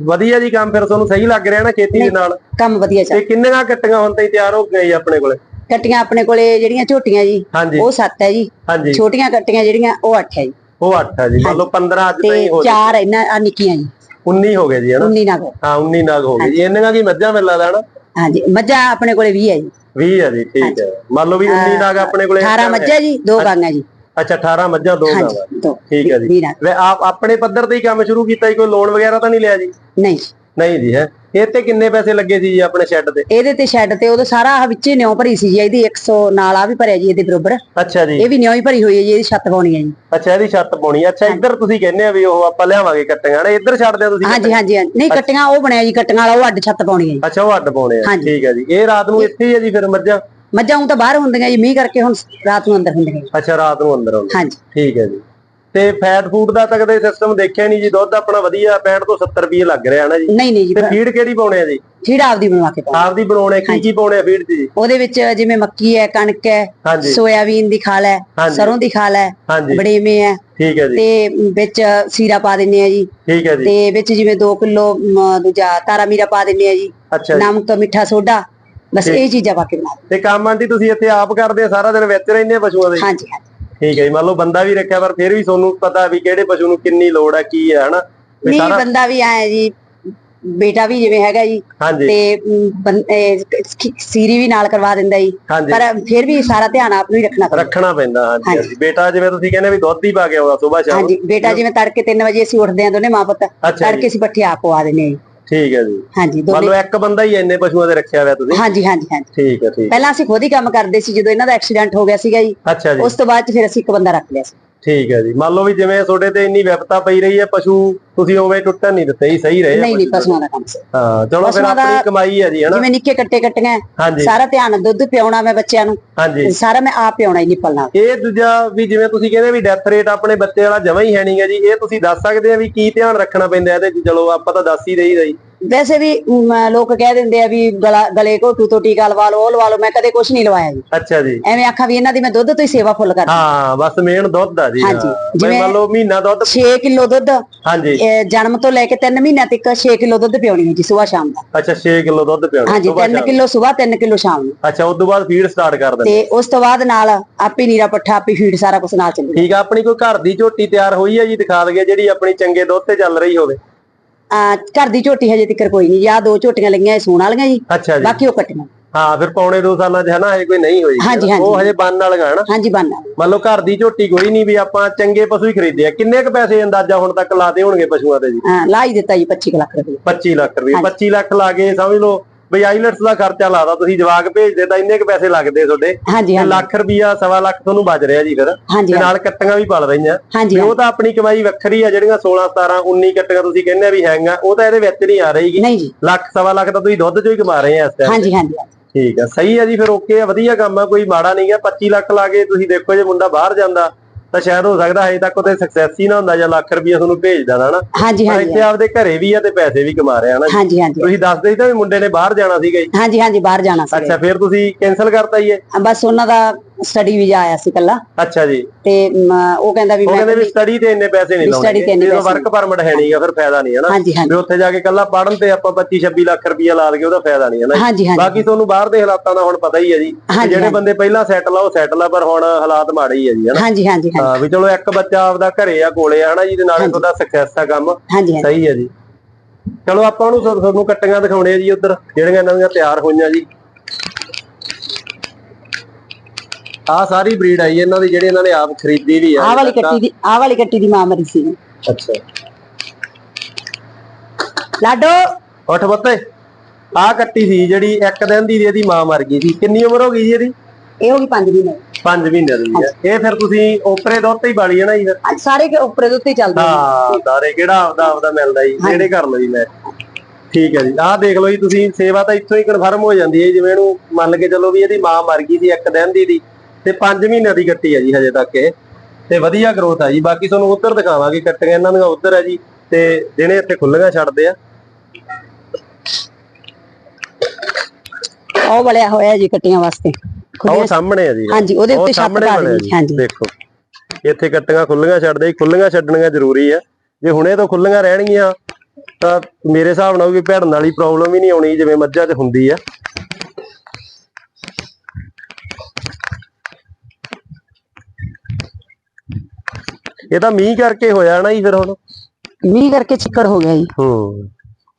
ਵਧੀਆ ਜੀ ਕੰਮ ਫਿਰ ਤੁਹਾਨੂੰ ਸਹੀ ਲੱਗ ਰਿਹਾ ਨਾ ਖੇਤੀ ਦੇ ਨਾਲ? ਕੰਮ ਵਧੀਆ ਚੱਲ ਤੇ ਕਿੰਨੀਆਂ ਕੱਟੀਆਂ ਹੁਣ ਤਾਈਂ ਤਿਆਰ ਹੋ ਜੀ ਆਪਣੇ ਕੋਲੇ? ਕੱਟੀਆਂ ਆਪਣੇ ਕੋਲੇ ਜਿਹੜੀਆਂ ਝੋਟੀਆਂ ਜੀ ਉਹ 7 ਹੈ ਜੀ। ਛੋਟੀਆਂ ਕੱਟੀਆਂ ਜਿਹੜੀਆਂ ਉਹ 8 ਹੈ ਜੀ। ਉਹ 8 ਹੈ ਜੀ। ਮੰਨ ਲਓ 15 ਅੱਜ ਤੇ ਹੋ ਗਏ ਚਾਰ ਇਹਨਾਂ ਆ ਨਿੱਕੀਆਂ ਜੀ। 19 ਹੋ ਗਏ ਜੀ ਹਨਾ 19 ਨਾਲ ਹਾਂ 19 ਨਾਗ ਹੋ ਗਏ ਜੀ। ਇੰਨੀਆਂ ਕੀ ਮੱਝਾਂ ਮਿਲ ਲੱਗਦਾ ਹਨਾ ਹਾਂਜੀ ਮੱਝਾਂ ਆਪਣੇ ਕੋਲੇ 20 ਹੈ ਜੀ। 20 ਹੈ ਜੀ ਠੀਕ ਹੈ। ਮੰਨ ਲਓ ਵੀ 19 ਨਾਗ ਆਪਣੇ ਕੋਲੇ 18 ਮੱਝਾਂ ਜੀ ਦੋ ਗਾਂਆਂ ਜੀ। ਅੱਛਾ 18 ਮੱਝਾਂ ਦੋ ਗਾਵਾਂ। ਹਾਂਜੀ ਦੋ। ਠੀਕ ਹੈ ਜੀ। 20 ਨਾਲ ਵੇ ਆਪ ਆਪਣੇ ਪੱਧਰ ਤੇ ਹੀ ਕੰਮ ਸ਼ੁਰੂ ਕੀਤਾ ਜੀ ਕੋਈ ਲੋਨ ਵਗੈਰਾ ਤਾਂ ਨਹੀਂ ਲਿਆ ਜੀ? ਨਹੀਂ। ਨਹੀਂ ਜੀ ਹੈ। ਇਹ ਤੇ ਕਿੰਨੇ ਪੈਸੇ ਲੱਗੇ ਸੀ ਜੀ ਆਪਣੇ ਸ਼ੈੱਡ ਤੇ? ਇਹਦੇ ਤੇ ਸ਼ੈੱਡ ਤੇ ਉਹਦਾ ਸਾਰਾ ਆਹ ਵਿੱਚੇ ਨਿਉ ਭਰੀ ਸੀ ਜੀ ਇਹਦੀ 100 ਨਾਲ ਆ ਵੀ ਭਰਿਆ ਜੀ ਇਹਦੇ ਬਰੋਬਰ। ਅੱਛਾ ਜੀ। ਇਹ ਵੀ ਨਿਉ ਹੀ ਭਰੀ ਹੋਈ ਹੈ ਜੀ ਇਹਦੀ ਛੱਤ ਪਾਉਣੀ ਹੈ ਜੀ। ਅੱਛਾ ਇਹਦੀ ਛੱਤ ਪਾਉਣੀ ਅੱਛਾ ਇੱਧਰ ਤੁਸੀਂ ਕਹਿੰਦੇ ਆ ਵੀ ਉਹ ਆਪਾਂ ਲਿਆਵਾਂਗੇ ਕੱਟੀਆਂ ਨਾ ਇੱਧਰ ਛੱਡ ਦਿਓ ਤੁਸੀਂ ਹਾਂਜੀ ਹਾਂਜੀ ਹਾਂਜੀ। ਨਹੀਂ ਕੱਟੀਆਂ ਉਹ ਬਣਿਆ ਜੀ ਕੱਟੀਆਂ ਵਾਲਾ ਉਹ ਅੱਡ ਛੱਤ ਪਾਉਣੀ ਹੈ ਜੀ। ਅੱਛਾ ਉਹ ਅੱਡ ਪਾਉਣੇ ਆ। ਹਾਂਜੀ। ਠੀਕ ਹੈ ਜੀ। ਇਹ ਰਾਤ ਨੂੰ ਇੱਥੇ ਹੀ ਹੈ ਜੀ ਫਿਰ ਮੱਝਾਂ? ਮੱਝਾਂ ਉਹ ਤਾਂ ਬਾਹਰ ਹੁੰਦੀਆਂ ਜੀ ਮੀਂਹ ਕਰਕੇ ਹੁਣ ਰਾਤ ਨੂੰ ਅੰਦਰ ਹੁੰਦੀਆਂ ਜੀ। ਅੱਛਾ ਰਾਤ ਨੂੰ ਅੰਦਰ ਆਉਂਦੇ ਹਾਂਜੀ। ਠੀਕ ਹੈ ਜੀ। ਤੇ ਫੈਟ ਫੂਡ ਦਾ ਤਾਂ ਕਦੇ ਸਿਸਟਮ ਦੇਖਿਆ ਨਹੀਂ ਜੀ ਦੁੱਧ ਆਪਣਾ ਵਧੀਆ 65 ਤੋਂ 70 ਰੁਪਏ ਲੱਗ ਰਿਹਾ ਨਾ ਜੀ। ਨਹੀਂ ਨਹੀਂ ਜੀ ਤੇ ਫੀਡ ਕਿਹੜੀ ਪਾਉਣੇ ਆ ਜੀ? ਫੀਡ ਆਪਦੀ ਬਣਵਾ ਕੇ ਪਾਓ ਆਪਦੀ ਬਣਾਉਣੇ ਕੀ ਕੀ ਪਾਉਣੇ ਆ ਫੀਡ 'ਚ ਜੀ ਉਹਦੇ ਵਿੱਚ ਜਿਵੇਂ ਮੱਕੀ ਹੈ ਕਣਕ ਹੈ ਹਾਂਜੀ। ਸੋਇਆਬੀਨ ਦੀ ਖਾਲ ਹੈ ਹਾਂਜੀ। ਸਰੋਂ ਦੀ ਖਾਲ ਹੈ ਹਾਂਜੀ। ਬੜੇਵੇਂ ਹੈ। ਠੀਕ ਹੈ ਜੀ। ਤੇ ਵਿੱਚ ਸੀਰਾ ਪਾ ਦਿੰਨੇ ਆ ਜੀ। ਠੀਕ ਹੈ ਜੀ। ਤੇ ਵਿੱਚ ਜਿਵੇਂ 2 ਕਿਲੋ ਦੂਜਾ ਤਾਰਾ ਮੀਰਾ ਪਾ ਦਿੰਨੇ ਆ ਜੀ। ਅੱਛਾ ਜੀ। ਨਮਕ ਮਿੱਠਾ ਸੋਡਾ ਬਸ ਇਹ ਚੀਜ਼ਾਂ ਪਾ ਕੇ ਬਣਾ ਤੇ ਕੰਮ ਆਂਟੀ ਤੁਸੀਂ ਇੱਥੇ ਆਪ ਕਰਦੇ ਸਾਰਾ ਦਿਨ ਵਿੱਚ ਰਹਿੰਦੇ ਪਸ਼ੂਆਂ ਦੇ। ਹਾਂਜੀ ਹਾਂਜੀ। ਠੀਕ ਹੈ ਜੀ ਮੰਨ ਲਓ ਬੰਦਾ ਵੀ ਰੱਖਿਆ ਪਰ ਫਿਰ ਵੀ ਤੁਹਾਨੂੰ ਪਤਾ ਵੀ ਕਿਹੜੇ ਪਸ਼ੂ ਨੂੰ ਕਿੰਨੀ ਲੋੜ ਹੈ ਕੀ ਹੈ ਹਨਾ? ਨਹੀਂ ਸਾਰਾ ਬੰਦਾ ਵੀ ਆਇਆ ਜੀ ਬੇਟਾ ਵੀ ਜਿਵੇਂ ਹੈਗਾ ਜੀ ਤੇ ਸੀਰੀ ਵੀ ਨਾਲ ਕਰਵਾ ਦਿੰਦਾ ਜੀ। ਪਰ ਫਿਰ ਵੀ ਸਾਰਾ ਧਿਆਨ ਆਪ ਨੂੰ ਹੀ ਰੱਖਣਾ ਪੈਂਦਾ। ਰੱਖਣਾ ਪੈਂਦਾ ਹਾਂਜੀ ਬੇਟਾ ਜਿਵੇਂ ਤੁਸੀਂ ਕਹਿੰਦੇ ਵੀ ਦੁੱਧ ਹੀ ਪਾ ਕੇ ਆਉਂਦਾ ਸਵੇਰ ਸ਼ਾਮ ਹਾਂਜੀ ਬੇਟਾ ਜਿਵੇਂ ਤੜਕੇ 3 ਵਜੇ ਅਸੀਂ ਉੱਠਦੇ ਆਂ ਦੋਨੇ ਮਾਂ ਪੁੱਤ ਤੜਕੇ ਅਸੀਂ ਪੱਠੇ ਆਪ ਪਵਾ ਦਿੰਦੇ ਆ ਠੀਕ ਹੈ ਜੀ। ਹਾਂਜੀ ਮੰਨ ਦੋਨੇ ਲਓ ਇੱਕ ਬੰਦਾ ਹੀ ਇੰਨੇ ਪਸ਼ੂਆਂ ਦੇ ਰੱਖਿਆ ਹੋਇਆ ਤੁਸੀਂ। ਹਾਂਜੀ ਹਾਂਜੀ ਹਾਂਜੀ। ਠੀਕ ਹੈ ਠੀਕ ਪਹਿਲਾਂ ਅਸੀਂ ਖੁਦ ਹੀ ਕੰਮ ਕਰਦੇ ਸੀ ਜਦੋਂ ਇਹਨਾਂ ਦਾ ਐਕਸੀਡੈਂਟ ਹੋ ਗਿਆ ਸੀਗਾ ਜੀ। ਅੱਛਾ ਜੀ। ਉਸ ਤੋਂ ਬਾਅਦ ਫਿਰ ਅਸੀਂ ਇੱਕ ਬੰਦਾ ਰੱਖ ਲਿਆ ਸੀ। ਠੀਕ ਹੈ ਜੀ। ਮੰਨ ਲਓ ਵੀ ਜਿਵੇਂ ਤੁਹਾਡੇ ਤੇ ਇੰਨੀ ਵਿਪਤਾ ਪਈ ਰਹੀ ਹੈ ਪਸ਼ੂ ਤੁਸੀਂ ਉਵੇਂ ਟੁੱਟਣ ਨਹੀਂ ਦਿੱਤੇ ਜੀ ਸਹੀ ਰਹੇ ਨਹੀਂ ਨਹੀਂ ਪਸ਼ੂ। ਪਸ਼ੂਆਂ ਦਾ ਕੰਮ ਸੀ। ਹਾਂ ਚਲੋ ਫਿਰ ਆਪਣੀ ਕਮਾਈ ਹੈ ਜੀ ਹਨਾ। ਜਿਵੇਂ ਨਿੱਕੇ ਕੱਟੇ ਕੱਟੀਆਂ ਹਾਂਜੀ। ਸਾਰਾ ਧਿਆਨ ਦੁੱਧ ਪਿਆਉਣਾ ਮੈਂ ਬੱਚਿਆਂ ਨੂੰ। ਹਾਂਜੀ। ਸਾਰਾ ਮੈਂ ਆਪ ਪਿਆਉਣਾ ਹੀ ਨਿੱਪਲ ਨਾਲ। ਇਹ ਦੂਜਾ ਵੀ ਜਿਵੇਂ ਤੁਸੀਂ ਕਹਿੰਦੇ ਵੀ ਡੈਥ ਰੇਟ ਆਪਣੇ ਬੱਚੇ ਵਾਲਾ ਜਮਾ ਹੀ ਹੈ ਨਹੀਂਗਾ ਜੀ ਇਹ ਤੁਸੀਂ ਦੱਸ ਸਕਦੇ ਆ ਵੀ ਕੀ ਧਿਆਨ ਰੱਖਣਾ ਪੈਂਦਾ ਇਹਦੇ ਚਲੋ ਆਪਾਂ ਤਾਂ ਦੱਸ ਹੀ ਰਹੀ ਰਹੀ ਵੈਸੇ ਵੀ ਲੋਕ ਕਹਿ ਦਿੰਦੇ ਆ ਵੀ ਗਲਾ ਘੋਟੂ ਤੋਂ ਟੀਕਾ ਲਵਾ ਲਓ ਉਹ ਲਵਾ ਲਓ ਮੈਂ ਕਦੇ ਕੁਝ ਨਹੀਂ ਲਵਾਇਆ ਜੀ। ਅੱਛਾ ਜੀ। ਐਵੇਂ ਆਖਾਂ ਵੀ ਇਹਨਾਂ ਦੀ ਮੈਂ ਦੁੱਧ ਤੋਂ ਹੀ ਸੇਵਾ ਫੁੱਲ ਕਰਦੀ। ਹਾਂ ਬਸ ਮੇਨ ਦੁੱਧ ਆ ਜੀ ਹਾਂਜੀ, ਜਿਵੇਂ- ਮੰਨ ਲਓ ਮਹੀਨਾ ਦੁੱਧ 6 ਕਿਲੋ ਦੁੱਧ ਹਾਂਜੀ। ਜਨਮ ਤੋਂ ਲੈ ਕੇ 3 ਮਹੀਨਿਆਂ ਤੱਕ 6 ਕਿਲੋ ਦੁੱਧ ਪਿਉਣੀ ਹੈ ਜੀ ਸਵੇਰ ਸ਼ਾਮ ਦਾ। ਅੱਛਾ 6 ਕਿਲੋ ਦੁੱਧ ਪਿਆਉਣਾ ਹਾਂਜੀ 3 ਕਿਲੋ ਸਵੇਰ 3 ਕਿਲੋ ਸ਼ਾਮ ਨੂੰ। ਅੱਛਾ ਉਸ ਤੋਂ ਬਾਅਦ ਫੀਡ ਸਟਾਰਟ ਕਰ ਦਿੰਦੇ। ਤੇ ਉਸ ਤੋਂ ਬਾਅਦ ਨਾਲ ਆਪੇ ਨੀਰਾ ਪੱਠਾ ਆਪੇ ਫੀਡ ਸਾਰਾ ਕੁਝ ਨਾਲ ਚੱਲੂ ਠੀਕ ਆ ਆਪਣੀ ਕੋਈ ਘਰ ਦੀ ਝੋਟੀ ਤਿਆਰ ਹੋਈ ਹੈ ਜੀ ਦਿਖਾ ਦਈਏ ਜਿਹੜੀ ਆਪਣੀ ਚੰਗੇ ਦੁੱਧ ਤੇ ਚੱਲ ਰਹੀ ਹੋਵੇ। ਆ ਘਰ ਦੀ ਝੋਟੀ ਹਜੇ ਤੱਕ ਕੋਈ ਨਹੀਂ ਜਾਂ। ਦੋ ਝੋਟੀਆਂ ਲੱਗੀਆਂ ਇਹ ਸੂਣ ਵਾਲੀਆਂ ਜੀ। ਅੱਛਾ ਜੀ। ਬਾਕੀ ਉਹ ਕੱਟੀਆਂ। ਹਾਂ ਫਿਰ ਪੌਣੇ 2 ਸਾਲਾਂ 'ਚ ਹੈ ਨਾ ਹਜੇ ਕੋਈ ਨਹੀਂ ਹੋਈ। ਹਾਂਜੀ, ਹਾਂਜੀ। ਉਹ ਹਜੇ ਬੰਨ ਵਾਲੀਆਂ ਹਨਾ। ਹਾਂਜੀ ਬਾਨਾ ਮੰਨ ਲਓ ਘਰ ਦੀ ਝੋਟੀ ਕੋਈ ਨਹੀਂ ਵੀ ਆਪਾਂ ਚੰਗੇ ਪਸ਼ੂ ਹੀ ਖਰੀਦੇ ਆ। ਕਿੰਨੇ ਕ ਪੈਸੇ ਅੰਦਾਜ਼ਾ ਹੁਣ ਤੱਕ ਲਾਦੇ ਹੋਣਗੇ ਪਸ਼ੂਆਂ ਤੇ ਜੀ? ਹਾਂ ਲਾ ਹੀ ਦਿੱਤਾ ਜੀ 25 ਕੁ ਲੱਖ ਰੁਪਏ। 25 ਲੱਖ ਰੁਪਏ। 25 ਲੱਖ ਲਾ ਕੇ ਸਮਝ ਲਓ ਬਈ ਆਈਲੈਟਸ ਦਾ ਖਰਚਾ ਲਾਦਾ ਤੁਸੀਂ ਜਵਾਕ ਭੇਜਦੇ ਤਾਂ ਇੰਨੇ ਕੁ ਪੈਸੇ ਲੱਗਦੇ ਤੁਹਾਡੇ। ਹਾਂਜੀ ਹਾਂਜੀ। ਲੱਖ ਰੁਪਿਆ ਸਵਾ ਲੱਖ ਤੁਹਾਨੂੰ ਬਚ ਰਿਹਾ ਜੀ ਫਿਰ। ਤੇ ਨਾਲ ਕੱਟੀਆਂ ਵੀ ਪਲ ਰਹੀਆਂ। ਤੇ ਉਹ ਤਾਂ ਆਪਣੀ ਕਮਾਈ ਵੱਖਰੀ ਆ ਜਿਹੜੀਆਂ 16 17 19 ਕੱਟੀਆਂ ਤੁਸੀਂ ਕਹਿੰਦੇ ਆ ਵੀ ਹੈਗਾ ਉਹ ਤਾਂ ਇਹਦੇ ਵਿੱਚ ਨਹੀਂ ਆ ਰਹੀਗੀ ਲੱਖ ਸਵਾ ਲੱਖ ਤਾਂ ਤੁਸੀਂ ਦੁੱਧ ਚੋਂ ਹੀ ਕਮਾ ਰਹੇ ਆ ਇਸ ਟਾਈਮ ਹਾਂਜੀ ਹਾਂਜੀ ਠੀਕ ਆ ਸਹੀ ਆ ਜੀ ਫਿਰ ਓਕੇ ਆ ਵਧੀਆ ਕੰਮ ਆ ਕੋਈ ਮਾੜਾ ਨਹੀਂ ਆ 25 ਲੱਖ ਲਾ ਕੇ ਤੁਸੀਂ ਦੇਖੋ ਜੇ ਮੁੰਡਾ ਬਾਹਰ ਜਾਂਦਾ ਤਾਂ ਸ਼ਾਇਦ ਹੋ ਸਕਦਾ ਹਜੇ ਤੱਕ ਉਹਦੇ ਸਕਸੈਸ ਹੀ ਨਾ ਹੁੰਦਾ ਜਾਂ ਲੱਖ ਰੁਪਈਆ ਤੁਹਾਨੂੰ ਭੇਜਦਾ ਨਾ ਹਾਂਜੀ ਹਾਂਜੀ ਇੱਥੇ ਆਪਦੇ ਘਰੇ ਵੀ ਆ ਤੇ ਪੈਸੇ ਵੀ ਕਮਾ ਰਿਹਾ ਨਾ ਹਾਂਜੀ ਹਾਂਜੀ। ਤੁਸੀਂ ਦੱਸਦੇ ਸੀ ਤਾਂ ਵੀ ਮੁੰਡੇ ਨੇ ਬਾਹਰ ਜਾਣਾ ਸੀਗਾ ਜੀ। ਹਾਂਜੀ ਹਾਂਜੀ ਬਾਹਰ ਜਾਣਾ ਸੀ ਅੱਛਾ ਫਿਰ ਤੁਸੀਂ ਕੈਨਸਲ ਕਰਤਾ ਜੀ ਇਹ? ਬਸ ਉਹਨਾਂ ਦਾ ਸਟੱਡੀ ਵੀਜ਼ਾ ਆਇਆ ਸੀ ਕੱਲਾ ਅੱਛਾ ਜੀ। ਤੇ ਮ, ਉਹ ਕਹਿੰਦਾ ਵੀ ਉਹ ਕਹਿੰਦੇ ਵੀ ਮੈਂ ਸਟੱਡੀ ਤੇ ਇੰਨੇ ਪੈਸੇ ਨਹੀਂ ਵੀ ਲਾਉਣੇ study ਤੇ ਇੰਨੇ ਜਦੋਂ ਪੈਸੇ ਵਰਕ ਪਰਮਿਟ ਹੈ ਨਹੀਂਗਾ ਫਿਰ ਫਾਇਦਾ ਨਹੀਂ ਹੈ ਨਾ ਹਾਂਜੀ ਹਾਂਜੀ। ਵੀ ਉੱਥੇ ਜਾ ਕੇ ਕੱਲਾ ਪੜਨ ਤੇ ਆਪਾਂ 25 26 ਲੱਖ ਰੁਪਈਆ ਲਾ ਲਈਏ ਉਹਦਾ ਫਾਇਦਾ ਨਹੀਂ ਹੈ ਨਾ ਹਾਂਜੀ ਹਾਂਜੀ। ਬਾਕੀ ਤੁਹਾਨੂੰ ਬਾਹਰ ਦੇ ਹਾਲਾਤਾਂ ਦਾ ਹੁਣ ਪਤਾ ਹੀ ਹੈ ਜੀ। ਕਿ ਹਾਂਜੀ, ਜਿਹੜੇ ਹਾਂਜੀ। ਬੰਦੇ ਪਹਿਲਾਂ ਸੈਟਲ ਆ ਉਹ ਸੈਟਲ ਆ ਪਰ ਹੁਣ ਹਾਲਾਤ ਮਾੜੇ ਹੀ ਆ ਜੀ ਹਨਾ? ਹਾਂਜੀ ਹਾਂਜੀ ਹਾਂਜੀ। ਹਾਂ ਵੀ ਚਲੋ ਇੱਕ ਬੱਚਾ ਆਪਦਾ ਘਰੇ ਆ ਕੋਲੇ ਆ ਹਨਾ ਜਿਹਦੇ ਨਾਲੇ ਤੁਹਾਡਾ ਸਕਸੈਸ ਆ ਕੰਮ। ਹਾਂਜੀ ਸਹੀ ਹੈ ਜੀ। ਚਲੋ ਆਪਾਂ ਨੂੰ ਤੁਹਾਨੂੰ ਕੱਟੀਆਂ ਦਿਖਾਉਣੇ ਆ ਜੀ ਉਧਰ ਜਿਹੜੀਆਂ ਦੀਆਂ ਤਿਆਰ ਹੋਈਆਂ ਜੀ। ਆਹ ਸਾਰੀ ਬਰੀਡ ਆਈ ਇਹਨਾਂ ਦੀ ਜਿਹੜੀ ਇਹਨਾਂ ਨੇ ਆਪ ਖਰੀਦੀ ਵੀ ਆ ਆਹ ਵਾਲੀ ਕੱਟੀ ਦੀ ਆਹ ਵਾਲੀ ਕੱਟੀ ਦੀ ਮਾਂ ਮਰੀ ਸੀ। ਅੱਛਾ। ਲਾਡੋ। ਉੱਠ ਬੱਤੇ ਆਹ ਕੱਟੀ ਸੀ ਜਿਹੜੀ ਇੱਕ ਦਿਨ ਦੀ ਇਹਦੀ ਮਾਂ ਮਰ ਗਈ ਸੀ। ਕਿੰਨੀ ਉਮਰ ਹੋ ਗਈ ਜੀ ਇਹਦੀ? ਇਹ ਹੋ ਗਈ 5 ਮਹੀਨੇ। 5 ਮਹੀਨੇ ਦੀ ਹੈ ਇਹ ਫਿਰ ਤੁਸੀਂ ਓਪਰੇ ਦੁੱਧ ਤੇ ਹੀ ਬਾਲੀ ਹੈ ਨਾ ਜੀ ਫਿਰ? ਅੱਜ ਸਾਰੇ ਕੇ ਉੱਪਰ ਦੇ ਉੱਤੇ ਹੀ ਚੱਲਦੇ ਹਾਂ ਦਾਰੇ ਕਿਹੜਾ ਆਪਦਾ ਆਪਦਾ ਮਿਲਦਾ ਜੀ ਜਿਹੜੇ ਘਰ ਲਈ ਮੈਂ। ਠੀਕ ਹੈ ਜੀ। ਆਹ ਦੇਖ ਲਓ ਜੀ ਤੁਸੀਂ ਸੇਵਾ ਤਾਂ ਇੱਥੋਂ ਹੀ ਕਨਫਰਮ ਹੋ ਜਾਂਦੀ ਹੈ ਜਿਵੇਂ ਇਹਨੂੰ ਮੰਨ ਕੇ ਚੱਲੋ ਵੀ ਇਹਦੀ ਮਾਂ ਮਰ ਗਈ ਸੀ ਇੱਕ ਦਿਨ ਦੀ ਦੀ ਤੇ 5 ਮਹੀਨਿਆਂ ਦੀ ਕੱਟੀ ਹੈ ਜੀ ਹਜੇ ਤੱਕ ਇਹ। ਤੇ ਵਧੀਆ ਗਰੋਥ ਆ ਜੀ। ਬਾਕੀ ਤੁਹਾਨੂੰ ਉੱਧਰ ਦਿਖਾਵਾਂਗੇ ਕੱਟੀਆਂ ਇਹਨਾਂ ਦੀਆਂ ਉੱਧਰ ਹੈ ਜੀ। ਤੇ ਜਿਹੜੇ ਇੱਥੇ ਖੁੱਲੀਆਂ ਛੱਡਦੇ ਆ। ਉਹ ਵਲਿਆ ਹੋਇਆ ਜੀ ਕੱਟੀਆਂ ਵਾਸਤੇ। ਉਹ ਸਾਹਮਣੇ ਆ ਜੀ। ਹਾਂਜੀ ਉਹਦੇ ਉਹ ਉੱਤੇ ਛੱਤ ਪਾ ਦੇਣੀ ਹਾਂਜੀ। ਦੇਖੋ ਇੱਥੇ ਕੱਟੀਆਂ ਖੁੱਲੀਆਂ ਛੱਡਦੇ ਖੁੱਲੀਆਂ ਛੱਡਣੀਆਂ ਜ਼ਰੂਰੀ ਆ। ਜੇ ਹੁਣੇ ਤੋਂ ਖੁੱਲੀਆਂ ਰਹਿਣਗੀਆਂ ਤਾਂ ਮੇਰੇ ਹਿਸਾਬ ਨਾਲ ਵੀ ਭੈੜਨ ਵਾਲੀ ਪ੍ਰੋਬਲਮ ਹੀ ਨਹੀਂ ਆਉਣੀ ਜਿਵੇਂ ਮੱਝਾਂ 'ਚ ਹੁੰਦੀ ਆ। ਇਹ ਤਾਂ ਮੀਂਹ ਕਰਕੇ ਹੋਇਆ ਨਾ ਜੀ ਫਿਰ ਹੁਣ। ਮੀਂਹ ਕਰਕੇ ਚਿੱਕੜ ਹੋ ਗਿਆ ਜੀ। ਹੂੰ।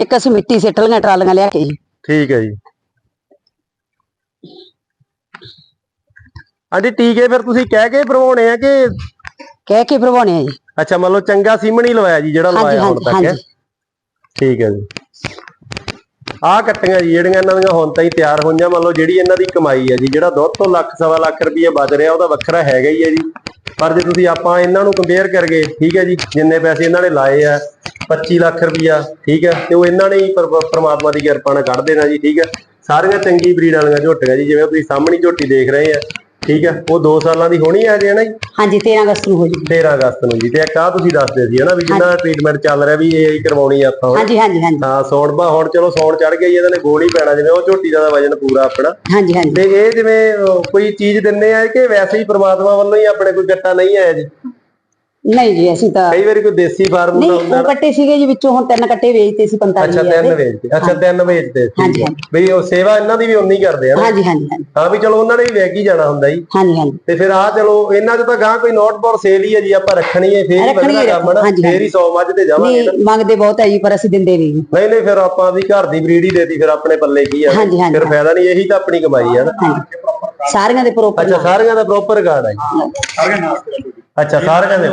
ਇੱਕ ਅਸੀਂ ਮਿੱਟੀ ਸਿੱਟ ਲਈਆਂ ਟਰਾਲੀਆਂ ਲਿਆ ਕੇ ਜੀ। ਠੀਕ ਹੈ ਜੀ। ਆਂਟੀ ਟੀਕੇ ਫਿਰ ਤੁਸੀਂ ਕਹਿ ਕੇ ਭਰਵਾਉਣੇ ਆ ਕਿ ਕਹਿ ਕੇ ਭਰਵਾਉਣੇ ਆ ਜੀ। ਅੱਛਾ ਮੰਨ ਲਓ ਚੰਗਾ ਸੀਮਨ ਹੀ ਲਵਾਇਆ ਜੀ ਜਿਹੜਾ ਲਵਾਇਆ ਹੁਣ ਤੱਕ ਹੈ? ਠੀਕ ਹੈ ਜੀ। ਆਹ ਕੱਟੀਆਂ ਜੀ ਜਿਹੜੀਆਂ ਇਹਨਾਂ ਦੀਆਂ ਹੁਣ ਤਾਂ ਹੀ ਤਿਆਰ ਹੋਈਆਂ। ਮੰਨ ਲਓ ਜਿਹੜੀ ਇਹਨਾਂ ਦੀ ਕਮਾਈ ਹੈ ਜੀ ਜਿਹੜਾ ਦੁੱਧ ਤੋਂ ਲੱਖ ਸਵਾ ਲੱਖ ਰੁਪਏ ਬਚ ਰਿਹਾ ਉਹਦਾ ਵੱਖਰਾ ਹੈਗਾ ਹੀ ਹੈ ਜੀ। ਪਰ ਜੇ ਤੁਸੀਂ ਆਪਾਂ ਇਹਨਾਂ ਨੂੰ ਕੰਪੇਅਰ ਕਰਗੇ ਠੀਕ ਹੈ ਜੀ, ਜਿੰਨੇ ਪੈਸੇ ਇਹਨਾਂ ਨੇ ਲਾਏ ਆ 25 ਲੱਖ ਰੁਪਇਆ ਠੀਕ ਹੈ, ਤੇ ਉਹ ਇਹਨਾਂ ਨੇ ਹੀ ਪਰ- ਦੀ ਕਿਰਪਾ ਨਾਲ ਕੱਢ ਦੇਣਾ ਜੀ, ਠੀਕ ਹੈ। ਸਾਰੀਆਂ ਚੰਗੀ ਬਰੀਡ ਵਾਲੀਆਂ ਝੋਟੀਆਂ ਜੀ, ਜਿਵੇਂ ਤੁਸੀਂ ਸਾਹਮਣੀ ਝੋਟੀ ਦੇਖ ਰਹੇ ਆ ਠੀਕ ਹੈ ਉਹ 2 ਸਾਲਾਂ ਦੀ ਹੋਣੀ ਹੈ ਜੀ ਨਾ ਜੀ? ਹਾਂਜੀ 13 ਅਗਸਤ ਨੂੰ ਹੋ ਜੀ 13 ਅਗਸਤ ਨੂੰ ਜੀ ਤੇ ਇੱਕ ਆਹ ਤੁਸੀਂ ਦੱਸਦੇ ਸੀ ਹਨਾ ਵੀ ਜਿੰਨਾ ਟ੍ਰੀਟਮੈਂਟ ਚੱਲ ਰਿਹਾ ਵੀ ਇਹ ਹੀ ਕਰਵਾਉਣੀ ਆ ਆਪਾਂ। ਹਾਂਜੀ ਹਾਂਜੀ ਹਾਂਜੀ। ਹਾਂ ਸੌਣ ਬਾ ਹੁਣ ਚਲੋ ਸੌਣ ਚੜ ਗਿਆ ਜੀ ਇਹਨਾਂ ਨੇ ਗੋਲ ਹੀ ਪੈਣਾ ਜਿਵੇਂ ਉਹ ਝੋਟੀ ਦਾ ਵਜਨ ਪੂਰਾ ਆਪਣਾ। ਹਾਂਜੀ ਹਾਂਜੀ। ਤੇ ਇਹ ਜਿਵੇਂ ਕੋਈ ਚੀਜ਼ ਦਿੰਨੇ ਆ ਕਿ ਵੈਸੇ ਹੀ ਪ੍ਰਮਾਤਮਾ ਵੱਲੋਂ ਹੀ ਆਪਣੇ ਕੋਈ ਗੱਟਾ ਨਹੀਂ ਆਇਆ ਜੀ? ਨਹੀਂ ਜੀ ਅਸੀਂ ਤਾਂ ਕਈ ਵਾਰੀ ਕੋਈ ਦੇਸੀ ਫਾਰਮੂਲਾ ਨਹੀਂ ਹੁੰਦਾ ਉਹ ਕੱਟੇ ਸੀਗੇ ਜੀ ਵਿੱਚੋਂ ਹੁਣ ਤਿੰਨ ਕੱਟੇ ਵੇਚਤੇ ਸੀ 45 ਅੱਛਾ ਤਿੰਨ ਵੇਚਦੇ ਅੱਛਾ ਤਿੰਨ ਵੇਚਦੇ ਹਾਂਜੀ, ਹੈ। ਬਈ ਉਹ ਸੇਵਾ ਇਹਨਾਂ ਦੀ ਵੀ ਉਨੀ ਕਰਦੇ ਆ ਹਾਂਜੀ ਹਾਂਜੀ ਹਾਂ ਵੀ ਚਲੋ ਉਹਨਾਂ ਨੇ ਵੀ ਵੇਚ ਹੀ ਜਾਣਾ ਹੁੰਦਾ ਜੀ। ਹਾਂਜੀ ਹਾਂਜੀ। ਤੇ ਫਿਰ ਆ ਚਲੋ ਇਹਨਾਂ 'ਚ ਤਾਂ ਗਾਂ ਕੋਈ ਨੋਟ ਫॉर ਸੇਲ ਹੀ ਹੈ ਜੀ ਆਪਾਂ ਰੱਖਣੀ ਹੈ ਫੇਰ ਹੀ ਹੈ, ਕੰਮ ਨਾ ਫੇਰ ਹੀ 100 ਮੱਝ ਤੇ ਜਾਵਾਂਗੇ। ਨਹੀਂ ਮੰਗਦੇ ਬਹੁਤ ਹੈ ਜੀ ਪਰ ਅਸੀਂ ਦਿੰਦੇ ਨਹੀਂ। ਨਹੀਂ ਨਹੀਂ ਫਿਰ ਆਪਾਂ ਵੀ ਘਰ ਦੀ ਬਰੀਡ ਹੀ ਦੇਤੀ ਫਿਰ ਆਪਣੇ ਪੱਲੇ ਕੀ ਆ। ਫਿਰ ਫਾਇਦਾ ਨਹੀਂ ਇਹੀ ਤਾਂ ਆਪਣੀ ਕਮਾਈ ਆ ਨਾ। ਸਾਰੀਆਂ ਦੇ ਪ੍ਰੋਪਰ ਅੱਛਾ ਸਾਰਿਆਂ ਦਾ ਪ੍ਰੋਪਰ ਰਿਕਾਰਡ ਹੈ ਜੀ। ਅੱਛਾ ਸਾਰਿਆਂ ਦੇ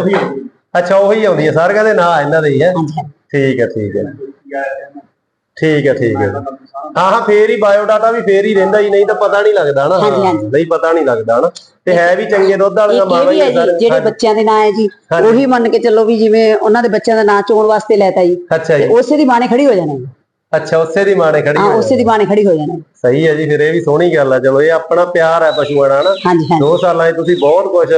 ਅੱਛਾ ਉਹੀ ਆਉਂਦੀ ਹੈ ਸਾਰਿਆਂ ਦੇ ਨਾਂ ਇਹਨਾਂ ਦੇ ਹੀ ਹੈ। ਠੀਕ ਹੈ ਠੀਕ ਹੈ। ਠੀਕ ਹੈ ਠੀਕ ਹੈ। ਹਾਂ ਹਾਂ। ਫੇਰ ਹੀ ਬਾਇਓਡਾਟਾ ਵੀ ਫੇਰ ਹੀ ਰਹਿੰਦਾ ਹੀ ਨਹੀਂ ਤਾਂ ਪਤਾ ਨਹੀਂ ਲੱਗਦਾ ਨਾ। ਨਹੀਂ ਪਤਾ ਨਹੀਂ ਲੱਗਦਾ ਨਾ। ਤੇ ਹੈ ਵੀ ਚੰਗੇ ਦੁੱਧ ਇਹ ਮਾਵਾਂ ਹੀ ਆ ਜਿਹੜੇ ਬੱਚਿਆਂ ਦੇ ਨਾਂ ਹੈ ਜੀ। ਉਹੀ ਮੰਨ ਕੇ ਚੱਲੋ ਵੀ ਜਿਵੇਂ ਉਹਨਾਂ ਦੇ ਬੱਚਿਆਂ ਦਾ ਨਾਂ ਚੋਣ ਵਾਸਤੇ ਲੈਤਾ ਜੀ। ਅੱਛਾ ਜੀ। ਉਸੇ ਦੀ ਬਾਣੇ ਖੜੀ ਹੋ ਜਾਣਾ ਅੱਛਾ ਉਸੇ ਦੀ ਮਾਣੇ ਖੜੀ ਹਾਂ ਹੋਈ ਉਸੇ ਦੀ ਬਾਣੇ ਖੜੀ ਹੋ ਜਾਣਾ। ਸਹੀ ਹੈ ਜੀ ਫਿਰ ਇਹ ਵੀ ਸੋਹਣੀ ਗੱਲ ਹੈ। ਚਲੋ ਇਹ ਆਪਣਾ ਪਿਆਰ ਹੈ ਪਸ਼ੂਆਂ ਨਾਲ ਨਾ। ਹਾਂਜੀ ਹਾਂਜੀ। ਦੋ ਸਾਲਾਂ 'ਚ ਤੁਸੀਂ ਬਹੁਤ ਕੁਝ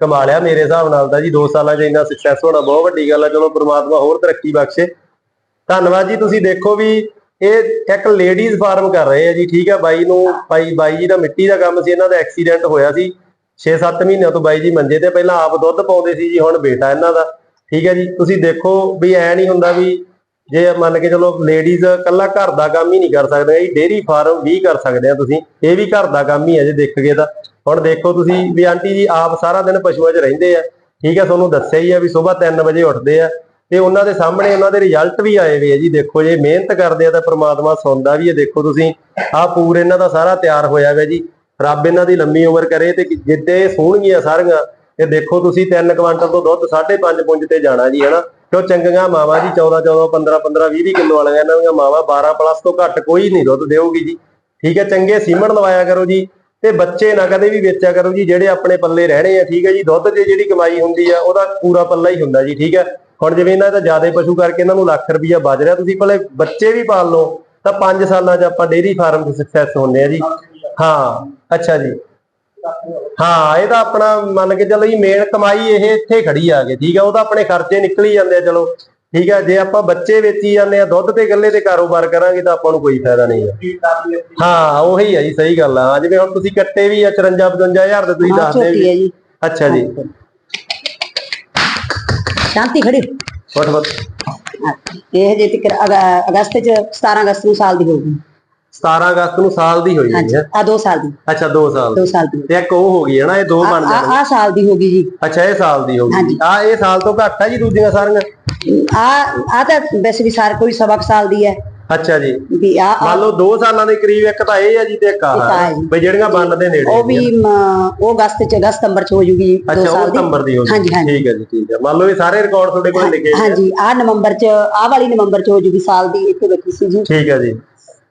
ਕਮਾ ਲਿਆ। ਮੇਰੇ ਹਿਸਾਬ ਨਾਲ ਤਾਂ ਜੀ ਦੋ ਸਾਲਾਂ 'ਚ ਇੰਨਾ ਸਕਸੈਸ ਹੋਣਾ ਬਹੁਤ ਵੱਡੀ ਗੱਲ ਹੈ ਚਲੋ ਪ੍ਰਮਾਤਮਾ ਹੋਰ ਤਰੱਕੀ ਬਖਸ਼ੇ। ਧੰਨਵਾਦ ਜੀ। ਤੁਸੀਂ ਦੇਖੋ ਵੀ ਇਹ ਇੱਕ ਲੇਡੀਜ਼ ਫਾਰਮ ਕਰ ਰਹੇ ਆ ਜੀ। ਠੀਕ ਹੈ ਬਾਈ ਨੂੰ, ਬਾਈ ਬਾਈ ਜੀ ਦਾ ਮਿੱਟੀ ਦਾ ਕੰਮ ਸੀ। ਇਹਨਾਂ ਦਾ ਐਕਸੀਡੈਂਟ ਹੋਇਆ ਸੀ। 6-7 ਮਹੀਨਿਆਂ ਤੋਂ ਬਾਈ ਜੀ ਮੰਜੇ ਤੇ ਪਹਿਲਾਂ ਆਪ ਦੁੱਧ ਪਾਉਂਦੇ ਸੀ ਜੀ। ਹੁਣ ਬੇਟਾ ਇਹਨਾਂ ਦਾ। ਠੀਕ ਹੈ ਜੀ। ਤੁਸੀਂ ਦੇਖੋ ਵੀ ਐ ਨਹੀਂ ਹੁੰਦਾ ਵੀ ਜੇ ਮੰਨ ਕੇ ਚਲੋ ਲੇਡੀਜ਼ ਕੱਲਾ ਘਰ ਦਾ ਕੰਮ ਹੀ ਨਹੀਂ ਕਰ ਸਕਦੇ। ਇਹ ਡੇਰੀ ਫਾਰਮ ਵੀ ਕਰ ਸਕਦੇ ਆ ਤੁਸੀਂ। ਇਹ ਵੀ ਘਰ ਦਾ ਕੰਮ ਹੀ ਹੈ ਜੇ ਦੇਖ ਗਏ ਤਾਂ। ਹੁਣ ਦੇਖੋ ਤੁਸੀਂ ਵੀ ਆਂਟੀ ਜੀ, ਆਪ ਸਾਰਾ ਦਿਨ ਪਸ਼ੂਆਂ 'ਚ ਰਹਿੰਦੇ ਆ। ਠੀਕ ਹੈ ਤੁਹਾਨੂੰ ਦੱਸਿਆ ਹੀ ਆ ਵੀ ਸਵੇਰ 3 ਵਜੇ ਉੱਠਦੇ ਆ। ਤੇ ਉਹਨਾਂ ਦੇ ਸਾਹਮਣੇ ਉਹਨਾਂ ਦੇ ਰਿਜ਼ਲਟ ਵੀ ਆਏ ਵੇ ਆ ਜੀ। ਦੇਖੋ ਜੇ ਮਿਹਨਤ ਕਰਦੇ ਆ ਤਾਂ ਪ੍ਰਮਾਤਮਾ ਸੁਣਦਾ ਵੀ ਹੈ ਦੇਖੋ ਤੁਸੀਂ ਆਹ ਪੂਰ ਇਹਨਾਂ ਦਾ ਸਾਰਾ ਤਿਆਰ ਹੋਇਆ ਹੋਇਆ ਜੀ। ਰੱਬ ਇਹਨਾਂ ਦੀ ਲੰਮੀ ਉਮਰ ਕਰੇ ਤੇ ਜਿੱਦੇ ਸੋਹਣਗੀਆਂ ਸਾਰੀਆਂ ਇਹ ਦੇਖੋ ਤੁਸੀਂ 3 ਕੁਆਂਟਲ ਤੋਂ ਦੁੱਧ 5.5 ਪੁੰਜ ਤੇ ਜਾਣਾ ਜੀ, ਹਨਾ। ਉਹ ਚੰਗੀਆਂ ਮਾਵਾਂ ਜੀ 14 14 15 15 20 20 ਕਿਲੋ ਵਾਲੀਆਂ ਇਹਨਾਂ ਦੀਆਂ ਮਾਵਾਂ 12 ਪਲੱਸ ਤੋਂ ਘੱਟ ਕੋਈ ਨਹੀਂ ਦੁੱਧ ਦੇਊਗੀ ਜੀ। ਠੀਕ ਹੈ ਚੰਗੇ ਸੀਮਣ ਲਵਾਇਆ ਕਰੋ ਜੀ। ਤੇ ਬੱਚੇ ਨਾ ਕਦੇ ਵੀ ਵੇਚਿਆ ਕਰੋ ਜੀ, ਜਿਹੜੇ ਆਪਣੇ ਪੱਲੇ ਰਹਿਣੇ ਆ, ਠੀਕ ਹੈ ਜੀ, ਦੁੱਧ ਤੇ ਜਿਹੜੀ ਕਮਾਈ ਹੁੰਦੀ ਆ, ਉਹਦਾ ਪੂਰਾ ਪੱਲਾ ਹੀ ਹੁੰਦਾ ਜੀ, ਠੀਕ ਹੈ। ਹੁਣ ਜਿਵੇਂ ਇਹਨਾਂ ਦਾ ਜ਼ਿਆਦਾ ਪਸ਼ੂ ਕਰਕੇ ਇਹਨਾਂ ਨੂੰ ਲੱਖ ਰੁਪਈਆ ਬਚ ਰਿਹਾ, ਤੁਸੀਂ ਭਲੇ ਬੱਚੇ ਵੀ ਪਾਲ ਲਓ, ਤਾਂ 5 ਸਾਲਾਂ 'ਚ ਆਪਾਂ ਡੇਅਰੀ ਫਾਰਮ 'ਚ ਸਕਸੈਸ ਹੁੰਦੇ ਆ ਜੀ। ਹਾਂ, ਅੱਛਾ ਜੀ। ਹਾਂ, ਇਹ ਤਾਂ ਆਪਣਾ ਮੰਨ ਕੇ ਚੱਲੋ ਜੀ, ਮੇਨ ਕਮਾਈ ਇਹ ਇੱਥੇ ਖੜੀ ਆ ਗਈ ਠੀਕ ਆ ਤਾਂ ਆਪਣੇ ਖਰਚੇ ਨਿਕਲੀ ਜਾਂਦੇ ਆ, ਚਲੋ। ਠੀਕ ਆ ਜੇ ਆਪਾਂ ਬੱਚੇ ਵੇਚੀ ਜਾਂਦੇ ਆ ਦੁੱਧ ਤੇ ਗੱਲੇ ਤੇ ਕਾਰੋਬਾਰ ਕਰਾਂਗੇ ਤਾਂ ਆਪਾਂ ਨੂੰ ਕੋਈ ਫਾਇਦਾ ਨਹੀਂ ਆ ਹਾਂ ਉਹੀ ਆ ਜੀ ਸਹੀ ਗੱਲ ਆ। ਜਿਵੇਂ ਹੁਣ ਤੁਸੀਂ ਕੱਟੇ ਵੀ ਆ 54 55000 ਦੇ ਤੁਸੀਂ ਹਾਂ ਦੱਸਦੇ ਵੀ। ਹੈ ਜੀ। ਅੱਛਾ ਜੀ। ਸ਼ਾਂਤੀ ਖੜੀ। ਫਟ ਫਟ ਇਹ ਜੇ ਤੱਕ ਅਗਸਤ ਚ 17 ਅਗਸਤ ਨੂੰ ਸਾਲ ਦੀ ਹੋਊਗੀ। 17 ਅਗਸਤ ਨੂੰ ਸਾਲ ਦੀ ਹੋਈ ਹਾਂਜੀ ਹੈ। ਆ 2 ਸਾਲ ਦੀ। ਅੱਛਾ 2 ਸਾਲ 2 ਸਾਲ ਦੀ। ਤੇ ਇੱਕ ਉਹ ਹੋ ਗਈ ਹੈ ਨਾ ਇਹ ਦੋ ਬਣ ਆ ਜਾਣਗੇ ਆ ਸਾਲ ਦੀ ਹੋਗੀ ਜੀ। ਅੱਛਾ ਇਹ ਸਾਲ ਦੀ ਹੋ ਗਈ। ਹਾਂਜੀ। ਆ ਇਹ ਸਾਲ ਤੋਂ ਘੱਟ ਆ ਜੀ ਦੂਜੀਆਂ ਸਾਰੀਆਂ? ਆ ਆ ਤਾਂ ਵੈਸੇ ਵੀ ਸਾਰ ਕੋਈ ਸਵਾ ਕੁ ਸਾਲ ਦੀ ਹੈ। ਅੱਛਾ ਜੀ। ਵੀ ਆ ਮੰਨ ਲਓ 2 ਸਾਲਾਂ ਦੇ ਕਰੀਬ ਇੱਕ ਤਾਂ ਇਹ ਆ ਜੀ ਤੇ ਇੱਕ ਆ। ਇੱਕ ਆ ਜੀ। ਬਈ ਜਿਹੜੀਆਂ ਬੰਨ ਦੇ ਨੇੜੇ ਉਹ ਵੀ ਮ, ਉਹ ਅਗਸਤ ਚ ਅਗਸਤ ਸਤੰਬਰ ਚ ਹੋ ਜੂਗੀ 2 ਅੱਛਾ ਉਹ ਸਾਲ ਦੀ। ਸਤੰਬਰ ਦੀ ਹੋ ਹਾਂਜੀ, ਗਈ ਹਾਂਜੀ। ਠੀਕ ਹੈ ਜੀ ਠੀਕ ਹੈ। ਮੰਨ ਲਓ ਇਹ ਸਾਰੇ ਰਿਕਾਰਡ ਤੁਹਾਡੇ ਕੋਲ ਲਿਖੇ ਹੋਏ ਆ। ਹਾਂਜੀ ਆ ਨਵੰਬਰ ਚ ਆ ਵਾਲੀ ਨਵੰਬਰ ਚ ਹੋ ਜੂਗੀ ਸਾਲ ਦੀ ਇੱਥੇ ਬੈਠੀ ਸੀ ਜੀ। ਠੀਕ ਹੈ ਜੀ।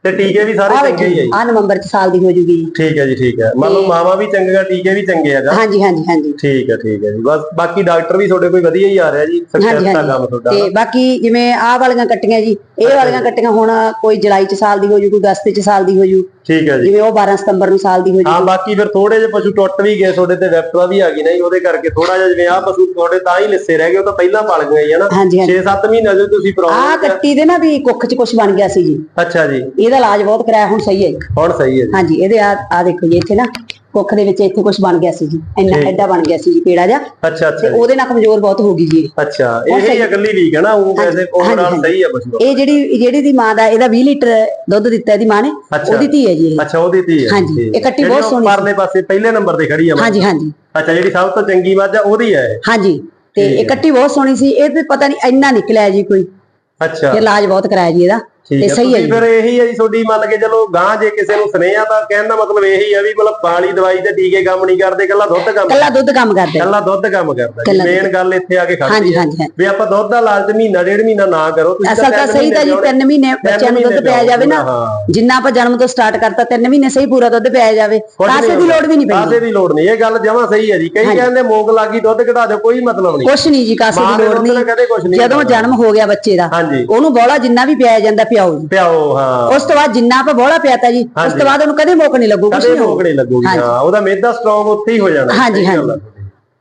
ਤੇ ਟੀਕੇ ਵੀ ਸਾਰੇ ਆ ਚੰਗੇ ਹੀ ਆ ਜੀ ਆ ਨਵੰਬਰ ਚ ਸਾਲ ਦੀ ਹੋ ਜੂਗੀ। ਠੀਕ ਹੈ ਜੀ ਠੀਕ ਹੈ। ਮੰਨ ਲਓ ਮਾਵਾ ਵੀ ਚੰਗੀਆਂ ਟੀਕੇ ਵੀ ਚੰਗੇ ਹੈਗਾ। ਹਾਂਜੀ ਹਾਂਜੀ ਹਾਂਜੀ। ਠੀਕ ਹੈ ਠੀਕ ਹੈ ਜੀ। ਬਸ ਬਾਕੀ ਡਾਕਟਰ ਵੀ ਤੁਹਾਡੇ ਕੋਈ ਵਧੀਆ ਹੀ ਆ ਰਿਹਾ ਜੀ ਸਕਸੈਸ ਦਾ ਕੰਮ ਤੁਹਾਡਾ ਤੇ ਬਾਕੀ ਜਿਵੇਂ ਆਹ ਵਾਲੀਆਂ ਕੱਟੀਆਂ ਜੀ ਇਹ ਵਾਲੀਆਂ ਕੱਟੀਆਂ ਹੁਣ ਕੋਈ ਜੁਲਾਈ ਚ ਸਾਲ ਦੀ ਹੋ ਜੂ ਕੋਈ ਅਗਸਤ ਚ ਸਾਲ ਦੀ ਹੋ ਜੂ। ਠੀਕ ਹੈ ਜੀ। ਜਿਵੇਂ ਉਹ 12 ਸਤੰਬਰ ਨੂੰ ਸਾਲ ਦੀ ਹੋ ਹਾਂ ਜੂ ਬਾਕੀ ਫਿਰ ਥੋੜੇ ਜਿਹੇ ਪਸ਼ੂ ਟੁੱਟ ਵੀ ਗਏ ਤੁਹਾਡੇ ਤੇ ਵੈਪਲਾ ਵੀ ਆ ਗਈ ਨਾ ਜੀ ਉਹਦੇ ਕਰਕੇ ਥੋੜਾ ਜਿਹਾ ਜਿਵੇਂ ਆ ਪਸ਼ੂ ਤੁਹਾਡੇ ਤਾਂ ਹੀ ਲਿੱਸੇ ਰਹਿ ਗਏ ਉਹ ਤਾਂ ਪਹਿਲਾਂ ਪਲ ਗਏ ਹੀ ਹਾਂਜੀ 6-7 ਮਹੀਨੇ ਜਦੋਂ ਤੁਸੀਂ ਆਹ ਪ੍ਰੋਬਲਮ ਕੱਟੀ ਦੇ ਨਾ ਵੀ ਕੁੱਖ ਚ ਕੁਝ ਬਣ ਗਿਆ ਸੀ ਜੀ। ਅੱਛਾ ਜੀ। ਇਹਦਾ ਇਲਾਜ ਬਹੁਤ ਕਰਾਇਆ ਹੁਣ ਸਹੀ ਹੈ ਜੀ। ਹੁਣ ਸਹੀ ਹੈ ਜੀ ਹਾਂਜੀ ਇਹਦੇ ਆ ਆ ਦੇਖੋ ਜੀ ਇੱਥੇ ਨਾ ਕੁੱਖ ਦੇ ਵਿੱਚ ਇੱਥੇ ਕੁਝ ਬਣ ਗਿਆ ਸੀ ਜੀ ਇੰਨਾ। ਐਡਾ ਬਣ ਗਿਆ ਸੀ ਜੀ ਪੇੜਾ ਜਿਹਾ ਅੱਛਾ ਤੇ ਅੱਛਾ ਜੀ। ਉਹਦੇ ਨਾਲ ਕਮਜ਼ੋਰ ਬਹੁਤ ਹੋ ਗਈ ਜੀ ਅੱਛਾ ਇਹ ਹੀ ਅਗਲੀ ਵੀਕ ਹੈ ਨਾ ਉਹ ਵੈਸੇ ਓਵਰਆਲ ਸਹੀ ਹੈ ਪਸ਼ੂ ਇਹ ਜਿਹੜੀ ਜਿਹੜੀ ਦੀ ਮਾਂ ਦਾ ਇਹਦਾ 20 ਲੀਟਰ ਦੁੱਧ ਦਿੱਤਾ ਇਹਦੀ ਮਾਂ ਨੇ। ਉਹਦੀ ਧੀ ਹੈ ਜੀ ਇਹ। ਅੱਛਾ ਉਹਦੀ ਧੀ ਹੈ ਹਾਂਜੀ। ਇਹ ਕੱਟੀ ਬਹੁਤ ਸੋਹਣੀ। ਪਰਲੇ ਪਾਸੇ ਪਹਿਲੇ ਨੰਬਰ ਤੇ ਖੜੀ ਮੱਝ। ਹਾਂਜੀ ਹਾਂਜੀ ਅੱਛਾ ਜਿਹੜੀ ਸਭ ਤੋਂ ਚੰਗੀ ਮੱਝ ਆ ਉਹਦੀ ਹੈ। ਹਾਂਜੀ ਤੇ ਇਹ ਕੱਟੀ ਬਹੁਤ ਸੋਹਣੀ ਸੀ ਇਹ ਤੇ ਪਤਾ ਨਹੀਂ ਇੰਨਾ ਨਿਕਲਿਆ ਜੀ ਕੋਈ ਅੱਛਾ ਤੇ ਇਲਾਜ ਬਹੁਤ ਕਰਾਇਆ ਜੀ ਇਹਦਾ ਤੇ ਹੈ ਸਹੀ ਹੈ ਜੀ। ਫਿਰ ਇਹੀ ਹੈ ਜੀ ਤੁਹਾਡੀ ਮੰਨ ਕੇ ਚਲੋ ਗਾਂ ਜੇ ਕਿਸੇ ਨੂੰ ਸੁਨੇਹਾ ਤਾਂ ਕਹਿਣ ਦਾ ਮਤਲਬ ਇਹੀ ਹੈ ਵੀ ਮਤਲਬ ਪਾਲੀ ਦਵਾਈ ਤੇ ਟੀਕੇ ਕੰਮ ਨਹੀਂ ਕਰਦੇ ਕੱਲਾ ਦੁੱਧ ਕੰਮ ਕੱਲਾ ਦੁੱਧ ਕੰਮ ਕਰਦਾ। ਕੱਲਾ ਦੁੱਧ ਕੰਮ ਕਰਦਾ ਕੱਲਾ ਮੇਨ ਗੱਲ ਇੱਥੇ ਆ ਕੇ ਖੜਦੀ ਹਾਂਜੀ ਹੈ। ਹਾਂਜੀ ਹਾਂਜੀ। ਵੀ ਆਪਾਂ ਦੁੱਧ ਦਾ ਲਾਲਚ ਮਹੀਨਾ ਡੇਢ ਮਹੀਨਾ ਨਾ ਕਰੋ ਤੁਸੀਂ ਅਸਲ ਤਾਂ ਤਿੰਨ ਸਹੀ ਤਾਂ ਜੀ 3 ਮਹੀਨੇ ਬੱਚਿਆਂ ਨੂੰ ਦੁੱਧ ਮਹੀਨੇ ਪਿਆ ਜਾਵੇ ਨਾ ਹਾਂ। ਜਿੰਨਾ ਆਪਾਂ ਜਨਮ ਤੋਂ ਸਟਾਰਟ ਕਰਤਾ 3 ਮਹੀਨੇ ਸਹੀ ਪੂਰਾ ਦੁੱਧ ਪਿਆ ਜਾਵੇ। ਕੁਛ ਕਾਸੇ ਦੀ। ਲੋੜ ਵੀ ਨਹੀਂ ਕਾਸੇ ਪੈਂਦੀ ਦੀ ਲੋੜ ਨਹੀਂ ਇਹ ਗੱਲ ਜਮਾਂ ਸਹੀ ਹੈ ਜੀ। ਕਈ ਕਹਿੰਦੇ ਮੋਗ ਲੱਗੀ ਦੁੱਧ ਘਟਾ ਦਿਓ ਕੋਈ ਮਤਲਬ ਨਹੀਂ। ਕੁਛ ਨਹੀਂ ਜੀ ਕਾਸੇ ਮਾਂ ਦੀ ਦੇ ਲੋੜ ਦੁੱਧ ਨਾਲ ਨਹੀਂ ਕਦੇ ਕੁਛ ਨਹੀਂ ਜਦੋਂ। ਜਨਮ ਹੋ ਗਿਆ ਬੱਚੇ ਦਾ ਹਾਂਜੀ। ਉਹਨੂੰ ਬੋਲਾ ਜਿੰਨਾ ਵੀ ਪਿਆਇਆ ਜਾਂਦਾ ਪਿਆਓ ਜੀ ਪਿਆਓ ਹਾਂ ਉਸ ਤੋਂ ਬਾਅਦ ਜਿੰਨਾ ਆਪਾਂ ਬੋਲਾ ਪਿਆਤਾ ਜੀ ਉਸ। ਤੋਂ ਬਾਅਦ ਉਹਨੂੰ ਕਦੇ ਮੋਕ ਨਹੀਂ ਲੱਗੂ ਕੁਛ ਕਦੇ ਭੋਗ ਨਹੀਂ ਲੱਗੂਗੀ। ਹਾਂ ਉਹਦਾ ਮੇਦਾ ਸਟਰੋਂਗ ਉੱਥੇ ਹੀ ਹੋ ਜਾਣਾ ਹਾਂਜੀ, ਆ ਹਾਂਜੀ।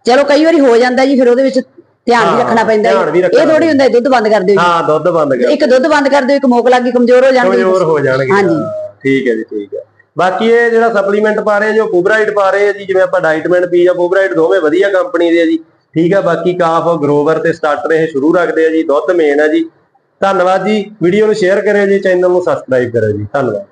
ਚਲੋ ਕਈ ਵਾਰੀ ਹੋ ਜਾਂਦਾ ਜੀ ਫਿਰ ਉਹਦੇ ਵਿੱਚ ਧਿਆਨ ਵੀ ਰੱਖਣਾ ਪੈਂਦਾ ਜੀ। ਇਹ ਥੋੜੀ ਹੁੰਦਾ ਦੁੱਧ ਬੰਦ ਕਰ ਦਿਓ ਜੀ ਹਾਂ ਦੁੱਧ ਬੰਦ ਕਰ ਇੱਕ ਦੁੱਧ ਬੰਦ ਕਰ ਦਿਓ ਇੱਕ ਮੋਕ ਲੱਗੀ ਕਮਜ਼ੋਰ ਹੋ ਜਾਂਦੀ ਕਮਜ਼ੋਰ ਹੋ ਜਾਣਗੇ ਹਾਂਜੀ। ਠੀਕ ਹੈ ਜੀ ਠੀਕ ਹੈ ਬਾਕੀ ਇਹ ਜਿਹੜਾ ਸਪਲੀਮੈਂਟ ਪਾ ਰਹੇ ਆ, ਜੋ ਪੂਬਰਾਈਟ ਪਾ ਰਹੇ ਆ ਜੀ ਜਿਵੇਂ ਆਪਾਂ ਡਾਈਟਮੈਂਟ ਪੀਜ਼ਾ ਪੂਬਰਾਈਟ ਦੋਵੇਂ ਵਧੀਆ ਕੰਪਨੀ ਦੇ ਆ ਜੀ ਠੀਕ ਹੈ ਬਾਕੀ ਕਾਫ ਗਰੋਵਰ ਤੇ ਸਟਾਰਟਰ ਇਹ ਸ਼ੁਰੂ ਰੱਖਦੇ ਆ ਜੀ ਦੁੱਧ ਮੇਨ ਆ ਜੀ ਧੰਨਵਾਦ ਜੀ। ਵੀਡੀਓ ਨੂੰ ਸ਼ੇਅਰ ਕਰਿਓ ਜੀ ਚੈਨਲ ਨੂੰ ਸਬਸਕ੍ਰਾਈਬ ਕਰਿਓ ਜੀ। ਧੰਨਵਾਦ।